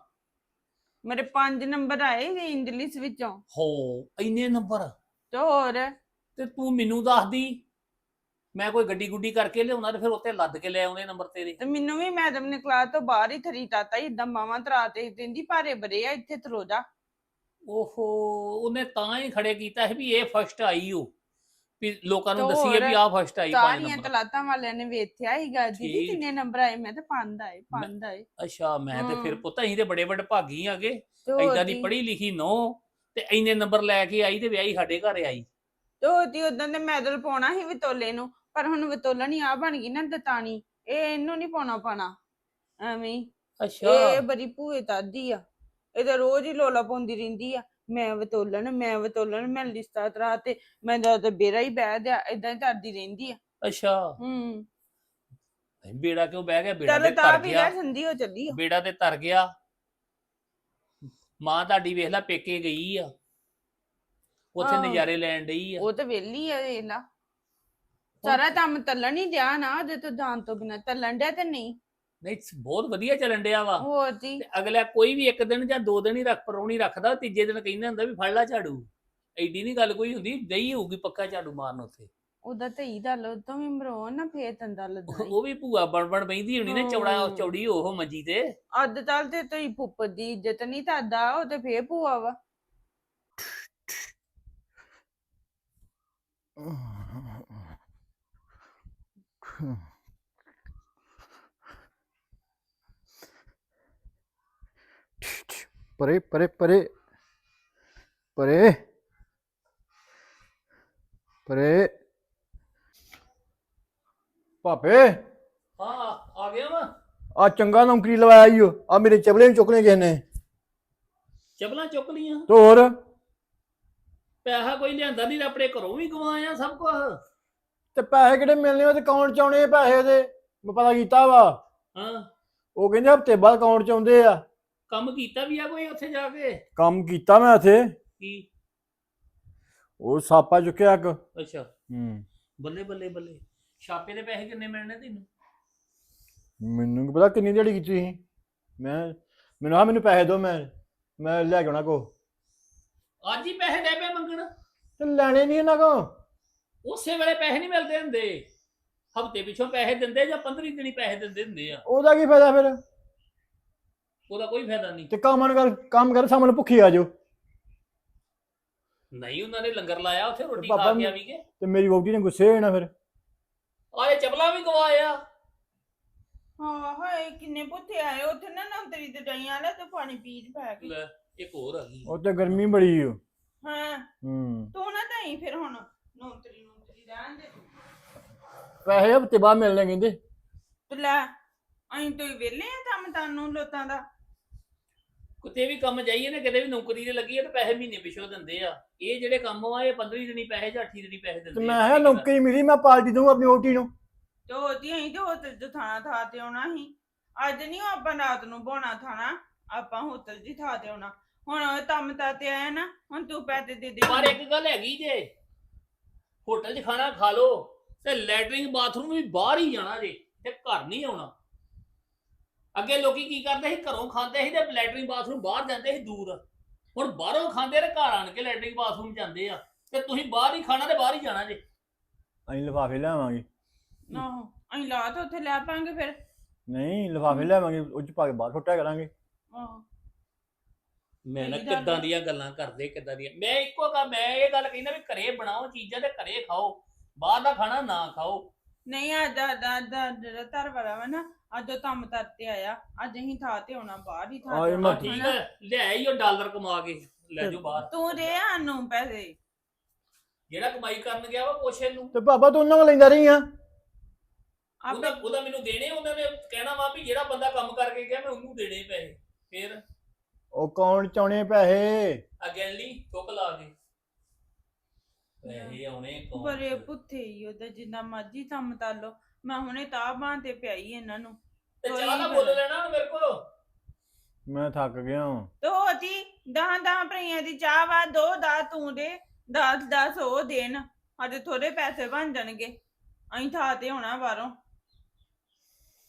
ਮੇਰੇ ਪੰਜ ਨੰਬਰ ਆਏ ਸੀ ਇੰਗਲਿਸ਼ ਵਿੱਚੋਂ। ਹੋ ਇੰਨੇ ਨੰਬਰ? ਤੇ ਹੋਰ? ਤੇ ਤੂੰ ਮੈਨੂੰ ਦੱਸਦੀ। ਮੈਂ ਕੋਈ ਗੱਡੀ ਗੁੱਡੀ ਕਰਕੇ ਲਿਆਉਣਾ ਤੇ ਫਿਰ ਉੱਤੇ ਲੱਦ ਕੇ ਲੈ ਆਉਂਦੇ ਨੰਬਰ ਤੇਰੇ। ਤੇ ਮੈਨੂੰ ਵੀ ਮੈਡਮ ਨੇ ਕਲਾਸ ਤੋਂ ਬਾਹਰ ਹੀ ਥਰੀ ਤਾਤਾ ਇਦਾਂ ਮਾਵਾਂ ਤਰਾ ਤੇ ਦਿੰਦੀ ਭਾਰੇ ਬਰੇ ਆ ਇੱਥੇ ਤਰੋ ਜਾ। ਓਹੋ ਉਹਨੇ ਤਾਂ ਹੀ ਖੜੇ ਕੀਤਾ ਸੀ ਵੀ ਇਹ ਫਸਟ ਆਈ ਓ। ਵੀ ਲੋਕਾਂ ਨੂੰ ਤੇ ਦੱਸੀਏ ਵੀ ਆਹ ਫਸਟ ਆਈ ਪੰਜ ਸਾਰੀਆਂ ਨੰਬਰ। ਤਲਾਤਾਂ ਵਾਲਿਆਂ ਨੇ ਵੇਖਿਆ ਹੀਗਾ ਦੀਦੀ ਠੀਕ। ਕਿੰਨੇ ਨੰਬਰ ਆਏ? ਮੈਂ ਤਾਂ ਪੰਜ ਆਏ ਪੰਜ ਆਏ। ਅੱਛਾ ਮੈਂ ਤੇ ਫਿਰ ਹਮ। ਪੁੱਤ ਅਸੀਂ ਤੇ ਬੜੇ ਵੱਡੇ ਭਾਗੀ ਆਗੇ। ਤੇ ਹੋਰ ਐਦਾਂ ਦੀ ਕੀ। ਪੜ੍ਹੀ ਲਿਖੀ ਨੋ ਤੇ ਇੰਨੇ ਨੰਬਰ ਲੈ ਕੇ ਆਈ ਤੇ ਵਿਆਹੀ ਸਾਡੇ ਘਰ ਆਈ। ਤੇ ਉਹਦੀ ਉਦੋਂ ਤੇ ਮੈਦਲ ਪਾਉਣਾ ਸੀ ਵਿਤੋਲੇ ਨੂੰ ਪਰ ਹੁਣ ਵਿਤੋਲਾ ਨਹੀਂ ਆ ਬਣ ਗਈ ਨਾ ਦਤਾਣੀ। ਇਹ ਇਹਨੂੰ ਨਹੀਂ ਪਾਉਣਾ ਪਾਣਾ ਐਵੇਂ ਹੀ। ਅੱਛਾ। ਇਹ ਬੜੀ ਭੂਏ ਤਾਦੀ ਆ। ਇਹ ਤਾਂ ਰੋਜ਼ ਹੀ ਲੋਲਾ ਪਾਉਂਦੀ ਰਹਿੰਦੀ ਆ। ਮੈਂ ਵਿਤੋਲਣ ਮੈਂ ਵਿਤੋਲਣ ਮੈਂ ਲਿਸਤਾ ਤਰਾ ਤੇ ਮੈਂ ਤਾਂ ਬੇਰਾ ਹੀ ਬਹਿ ਦਿਆ ਇਦਾਂ ਹੀ ਕਰਦੀ ਰਹਿੰਦੀ ਆ। ਅੱਛਾ। ਹੂੰ। ਬੇੜਾ ਕਿਉਂ ਬਹਿ ਗਿਆ? ਬੇੜਾ ਚਲੋ ਤੇ ਤਾਂ ਤਰ ਵੀ ਗਿਆ। ਲੈ ਠੰਡੀ ਹੋ ਚੱਲੀ ਆ। ਬੇੜਾ ਤੇ ਤਰ ਗਿਆ। ਮਾਂ ਤੁਹਾਡੀ ਵੇਖ ਲੈ ਪੇਕੇ ਗਈ ਆ। ਉੱਥੇ। ਨਜ਼ਾਰੇ ਲੈਣ ਡਈ ਆ। ਉਹ ਤਾਂ ਵਿਹਲੀ ਆ ਵੇਲਾ ਸਾਰਾ ਕੰਮ ਤੱਲਣ ਹੀ ਦਿਆ ਨਾ ਉਹਦੇ ਤੋਂ ਜਾਣ ਤੋਂ ਬਿਨਾ। ਤੱਲਣ ਡਿਆ ਤੇ ਨਹੀਂ। ਨਹੀਂ ਬਹੁਤ ਵਧੀਆ ਚੱਲਣ ਡਿਆ ਵਾ। ਹੋਰ ਜੀ? ਤੇ ਅਗਲਾ ਕੋਈ ਵੀ ਇੱਕ ਦਿਨ ਜਾਂ ਦੋ ਦਿਨ ਹੀ ਰੱਖ ਪਰੌਣੀ ਰੱਖਦਾ ਤੀਜੇ ਦਿਨ ਕਹਿੰਦਾ ਹੁੰਦਾ ਵੀ ਫੜ ਲੈ ਝਾੜੂ। ਐਡੀ ਨਹੀਂ ਗੱਲ ਕੋਈ ਹੁੰਦੀ ਦਈ ਹੋਊਗੀ ਪੱਕਾ ਝਾੜੂ ਮਾਰਨ ਉੱਥੇ। ਉਹਦਾ ਧੀ ਦਾ ਲੋ ਤੋਂ ਵੀ ਮਰੋ ਨਾ ਫੇਰ ਤੰਦਾ ਲੱਦਣਾ ਈ। ਉਹ ਵੀ ਭੂਆ ਬਣ ਬਣ ਬੈਂਦੀ ਹੋਣੀ ਨਾ ਚੌੜਾ। ਚੌੜੀ ਉਹ ਮੰਜੀ ਤੇ। ਅੱਧ ਤਲ ਤੇ ਤਈ ਫੁੱਫੜ ਦੀ ਇੱਜ਼ਤ ਨਹੀਂ ਤਾਦਾ ਉਹ ਤੇ ਫੇਰ ਭੂਆ ਵਾ। ਪਰੇ ਪਰੇ ਪਰੇ। ਪਰੇ। ਪਰੇ। ਪਾਪੇ ਹਾਂ ਆ ਗਿਆ ਵਾ। ਆ ਚੰਗਾ ਨੌਕਰੀ ਲਵਾਇਆ ਈਓ ਆ ਮੇਰੇ ਚਪਲੇ ਵੀ ਚੁੱਕਣੇ ਕਿਸ ਨੇ। ਚਪਲਾਂ ਚੁੱਕ ਲੀਆਂ ਤੇ ਹੋਰ? ਪੈਸਾ ਕੋਈ ਲਿਆਂਦਾ ਨਹੀਂ ਆਪਣੇ ਘਰੋਂ ਵੀ ਗਵਾਇਆ ਸਭ ਕੁਝ ਤੇ ਪੈਸੇ ਕਿਹੜੇ ਮਿਲਨੇ ਉਹ ਤੇ ਅਕਾਊਂਟ ਚ ਆਉਣੇ ਆ ਪੈਸੇ ਉਹਦੇ? ਮੈਂ ਪਤਾ ਕੀਤਾ ਵਾ। ਹਾਂ। ਉਹ ਕਹਿੰਦੇ ਹਫ਼ਤੇ ਬਾਅਦ ਅਕਾਊਂਟ ਚ ਆਉਂਦੇ ਆ? ਕੰਮ ਕੀਤਾ ਵੀ ਆ ਕੋਈ ਉੱਥੇ ਜਾ ਕੇ? ਕੰਮ ਕੀਤਾ ਮੈਂ ਉੱਥੇ। ਕੀ? ਉਹ ਸਾਪਾ ਚੁੱਕਿਆ ਇੱਕ ਅੱਛਾ। ਹੂੰ। ਬੱਲੇ ਬੱਲੇ ਬੱਲੇ। ਛਾਪੇ ਦੇ ਪੈਸੇ ਕਿੰਨੇ ਮਿਲਣੇ ਤੈਨੂੰ? ਮੈਨੂੰ ਕੀ ਪਤਾ ਕਿੰਨੀ ਦਿਹਾੜੀ ਕੀਤੀ ਸੀ। ਮੈਂ ਮੈਨੂੰ ਆ ਮੈਨੂੰ ਪੈਸੇ ਦਿਓ ਮੈਂ ਮੈਂ ਲੈ ਕੇ ਆਉਣਾ ਕੋ ਅੱਜ ਹੀ ਪੈਸੇ ਦੇ ਪਏ ਮੰਗਣ। ਤੇ ਲੈਣੇ ਨਹੀਂ ਇਹਨਾਂ ਕੋ ਉਸੇ ਵੇਲੇ ਪੈਸੇ ਨਹੀਂ ਮਿਲਦੇ ਹੁੰਦੇ। ਹਫ਼ਤੇ ਪਿੱਛੋਂ ਪੈਸੇ ਦਿੰਦੇ ਜਾਂ 15 ਦਿਨੀ ਪੈਸੇ ਦਿੰਦੇ ਹੁੰਦੇ ਆ। ਉਹਦਾ ਕੀ ਫਾਇਦਾ ਫਿਰ? ਉਹਦਾ ਕੋਈ ਫਾਇਦਾ ਨਹੀਂ। ਤੇ ਕੰਮ ਕਰ ਕੰਮ ਕਰ ਸਾਹਮਣੇ ਭੁੱਖੀ ਆ ਜਾਓ। ਨਹੀਂ ਉਹਨਾਂ ਨੇ ਲੰਗਰ ਲਾਇਆ ਉੱਥੇ ਰੋਟੀ ਖਾ ਕੇ ਨੂੰ- ਆਵੀਗੇ ਤੇ ਮੇਰੀ ਵੋਟੀ ਨੇ ਗੁੱਸੇ ਹੋ ਜਾਣਾ ਫਿਰ। ਆਏ ਚਪਲਾ ਵੀ ਗਵਾਇਆ। ਹਾਂ ਹਾਏ ਕਿੰਨੇ ਪੁੱਥੇ ਆਏ ਉੱਥੇ ਨਾ ਨੰਤਰੀ ਤੇ ਡਈਆਂ ਲੈ ਤੇ ਪਾਣੀ ਪੀਜ ਪੈ ਗਈ। ਲੈ ਇੱਕ ਹੋਰ ਆ ਗਈ। ਉਹ ਤੇ ਗਰਮੀ ਬੜੀ ਓ। ਹਾਂ। ਹੂੰ। ਤੂੰ ਨਾ ਦਈ ਫਿਰ ਹੁਣ ਨੌਤਰੀ ਨੌਤਰੀ ਰਹਿਣ ਦੇ। ਪੈਸੇ ਹਫ਼ਤੇ ਬਾਅਦ ਮਿਲਣੇ ਕਹਿੰਦੇ। ਤੇ ਲੈ ਅਸੀਂ ਤੋਂ ਵਿਹਲੇ ਆ ਕੰਮ ਤਾਨੂੰ ਲੋਤਾਂ ਦਾ। ਕਿਤੇ ਵੀ ਕੰਮ ਜਾਈਏ ਨਾ ਕਿਤੇ ਵੀ ਨੌਕਰੀ ਤੇ ਲੱਗੀ ਹੈ ਤੇ ਪੈਸੇ ਮਹੀਨੇ ਪਿਛੋ ਦਿੰਦੇ ਆ। ਇਹ ਜਿਹੜੇ ਕੰਮ ਆ ਇਹ 15 ਦਿਨੀ ਪੈਸੇ ਜਾਂ 8 ਦਿਨੀ ਪੈਸੇ ਤੇ ਦਿੰਦੇ ਮੈਂ ਕਿਹਾ ਨੌਕਰੀ ਮਿਲੀ ਮੈਂ ਪਾਰਟੀ ਦਊਂ ਆਪਣੀ ਓਟੀ ਨੂੰ। ਤੇ ਉਹਦੀ ਅਸੀਂ ਤੇ ਹੋਟਲ ਚ ਥਾਣਾ ਥਾ ਤੇ ਆਉਣਾ ਸੀ। ਅੱਜ ਨਹੀਂ ਆਪਾਂ ਰਾਤ ਨੂੰ ਬੋਣਾ ਥਾਣਾ ਆਪਾਂ ਹੋਟਲ ਦੀ ਥਾ ਤੇ ਆਉਣਾ। ਹੁਣ ਉਹ ਕੰਮ ਤਾਂ ਤੇ ਆਇਆ ਨਾ ਹੁਣ ਤੂੰ ਪੈਸੇ ਦੇ ਦੇ। ਪਰ ਇੱਕ ਗੱਲ ਹੈਗੀ ਜੇ ਹੋਟਲ 'ਚ ਖਾਣਾ ਖਾ ਲਓ ਤੇ ਲੈਟਰਿੰਗ ਬਾਥਰੂਮ ਵੀ ਬਾਹਰ ਹੀ ਜਾਣਾ ਜੇ ਤੇ ਘਰ ਨਹੀਂ ਆਉਣਾ। ਅੱਗੇ ਲੋਕੀ ਕੀ ਕਰਦੇ ਸੀ? ਘਰੋਂ ਖਾਂਦੇ ਸੀ ਤੇ ਲੈਟਰਿੰਗ ਬਾਥਰੂਮ ਬਾਹਰ ਜਾਂਦੇ ਸੀ ਦੂਰ। ਹੁਣ ਬਾਹਰੋਂ ਖਾਂਦੇ ਤੇ ਘਰ ਆਣ ਕੇ ਲੈਟਰਿੰਗ ਬਾਥਰੂਮ ਜਾਂਦੇ ਆ। ਤੇ ਤੁਸੀਂ ਬਾਹਰ ਹੀ ਖਾਣਾ ਤੇ ਬਾਹਰ ਹੀ ਜਾਣਾ ਜੇ। ਅਸੀਂ ਲਿਫਾਫੇ ਲਿਆਵਾਂਗੇ। ਆਹੋ ਅਸੀਂ ਲਾ ਤੇ ਉੱਥੇ ਲੈ ਪਾਂਗੇ ਫਿਰ। ਨਹੀਂ ਲਿਫਾਫੇ ਲਿਆਵਾਂਗੇ ਉਹ ਚ ਪਾ ਕੇ ਬਾਹਰ ਸੁੱਟਿਆ ਕਰਾਂਗੇ। ਆਹੋ। ਮੈਂ ਨਾ ਗੱਲ ਕਿੱਦਾਂ ਆ। ਦੀਆਂ ਗੱਲਾਂ ਕਰਦੇ ਕਿੱਦਾਂ ਦੀਆਂ। ਮੈਂ ਇੱਕੋ ਗੱਲ ਮੈਂ ਇਹ ਗੱਲ ਕਹਿੰਦਾ ਵੀ ਘਰੇ ਬਣਾਓ ਚੀਜ਼ਾਂ ਤੇ ਘਰੇ ਖਾਓ। ਬਾਹਰ ਦਾ ਖਾਣਾ ਨਾ ਖਾਓ। ਨਹੀਂ ਅੱਜ ਅੱਜ ਅੱਜ ਜਿਹੜਾ ਧਰ ਵਾਲਾ ਵਾ ਨਾ। ਅੱਜ ਉਹ ਕੰਮ ਤਰਤੇ ਆਇਆ ਅੱਜ ਅਸੀਂ ਥਾ ਤੇ ਆਉਣਾ ਬਾਹਰ ਹੀ ਥਾ ਆਏ ਤੇ ਮੈਂ ਆਉਣਾ, ਠੀਕ? ਹੈ ਲਿਆਈ ਉਹ ਡਾਲਰ ਕਮਾ ਕੇ ਲੈ ਜਾਓ ਬਾਹਰ। ਤੂੰ ਦੇ ਸਾਨੂੰ ਪੈਸੇ। ਜਿਹੜਾ ਕਮਾਈ ਕਰਨ ਗਿਆ ਵਾ ਪੁੱਛ ਇਹਨੂੰ। ਤੇ ਪਾਪਾ ਤੂੰ ਉਹਨਾਂ ਕੋਲ ਲੈਂਦਾ ਰਹੀ ਆ? ਉਹਦਾ ਆਪੇ ਉਹਦਾ ਮੈਨੂੰ ਦੇਣੇ ਉਹਨਾਂ ਨੇ ਕਹਿਣਾ ਵਾ ਵੀ ਜਿਹੜਾ ਬੰਦਾ ਕੰਮ ਕਰਕੇ ਗਿਆ ਮੈਂ ਉਹਨੂੰ ਦੇਣੇ ਪੈਸੇ। ਫਿਰ? ਉਹ ਕੌਣ ਚਾਉਣੇ ਪੈਸੇ? ਅਗੇਲੀ ਟੁਕ ਲਾ ਕੇ। ਪੈਸੇ ਆਉਣੇ ਕੌਣ? ਬੜੇ ਪੁੱਥੇ ਹੀ ਉਹਦਾ ਜਿੰਨਾ ਮਰਜ਼ੀ ਕੰਮ ਤਾਂ ਲੋ ਮੈਂ ਹੁਣੇ ਤਾਂ ਬਾਂਹ ਤੇ ਪਿਆਈ ਇਹਨਾਂ ਨੂੰ। ਤੇ ਕੋਈ ਚਾਹ ਨਾ ਗੱਲ। ਬੋਲ ਲੈਣਾ ਹੁਣ ਮੇਰੇ ਕੋਲ? ਮੈਂ ਥੱਕ ਗਿਆ ਵਾਂ। ਤੇ ਹੋਤੀ ਦਹਾਂ ਦਹਾਂ ਭਰੀਆਂ ਦੀ ਚਾਹ ਵਾ ਦੋ ਦਾ ਤੂੰ ਦੇ 10 10 ਉਹ ਦੇਣ। ਸਾਡੇ ਥੋੜੇ ਪੈਸੇ ਬਣ ਜਾਣਗੇ। ਅਸੀਂ ਥਾ ਤੇ ਹੋਣਾ ਬਾਹਰੋਂ।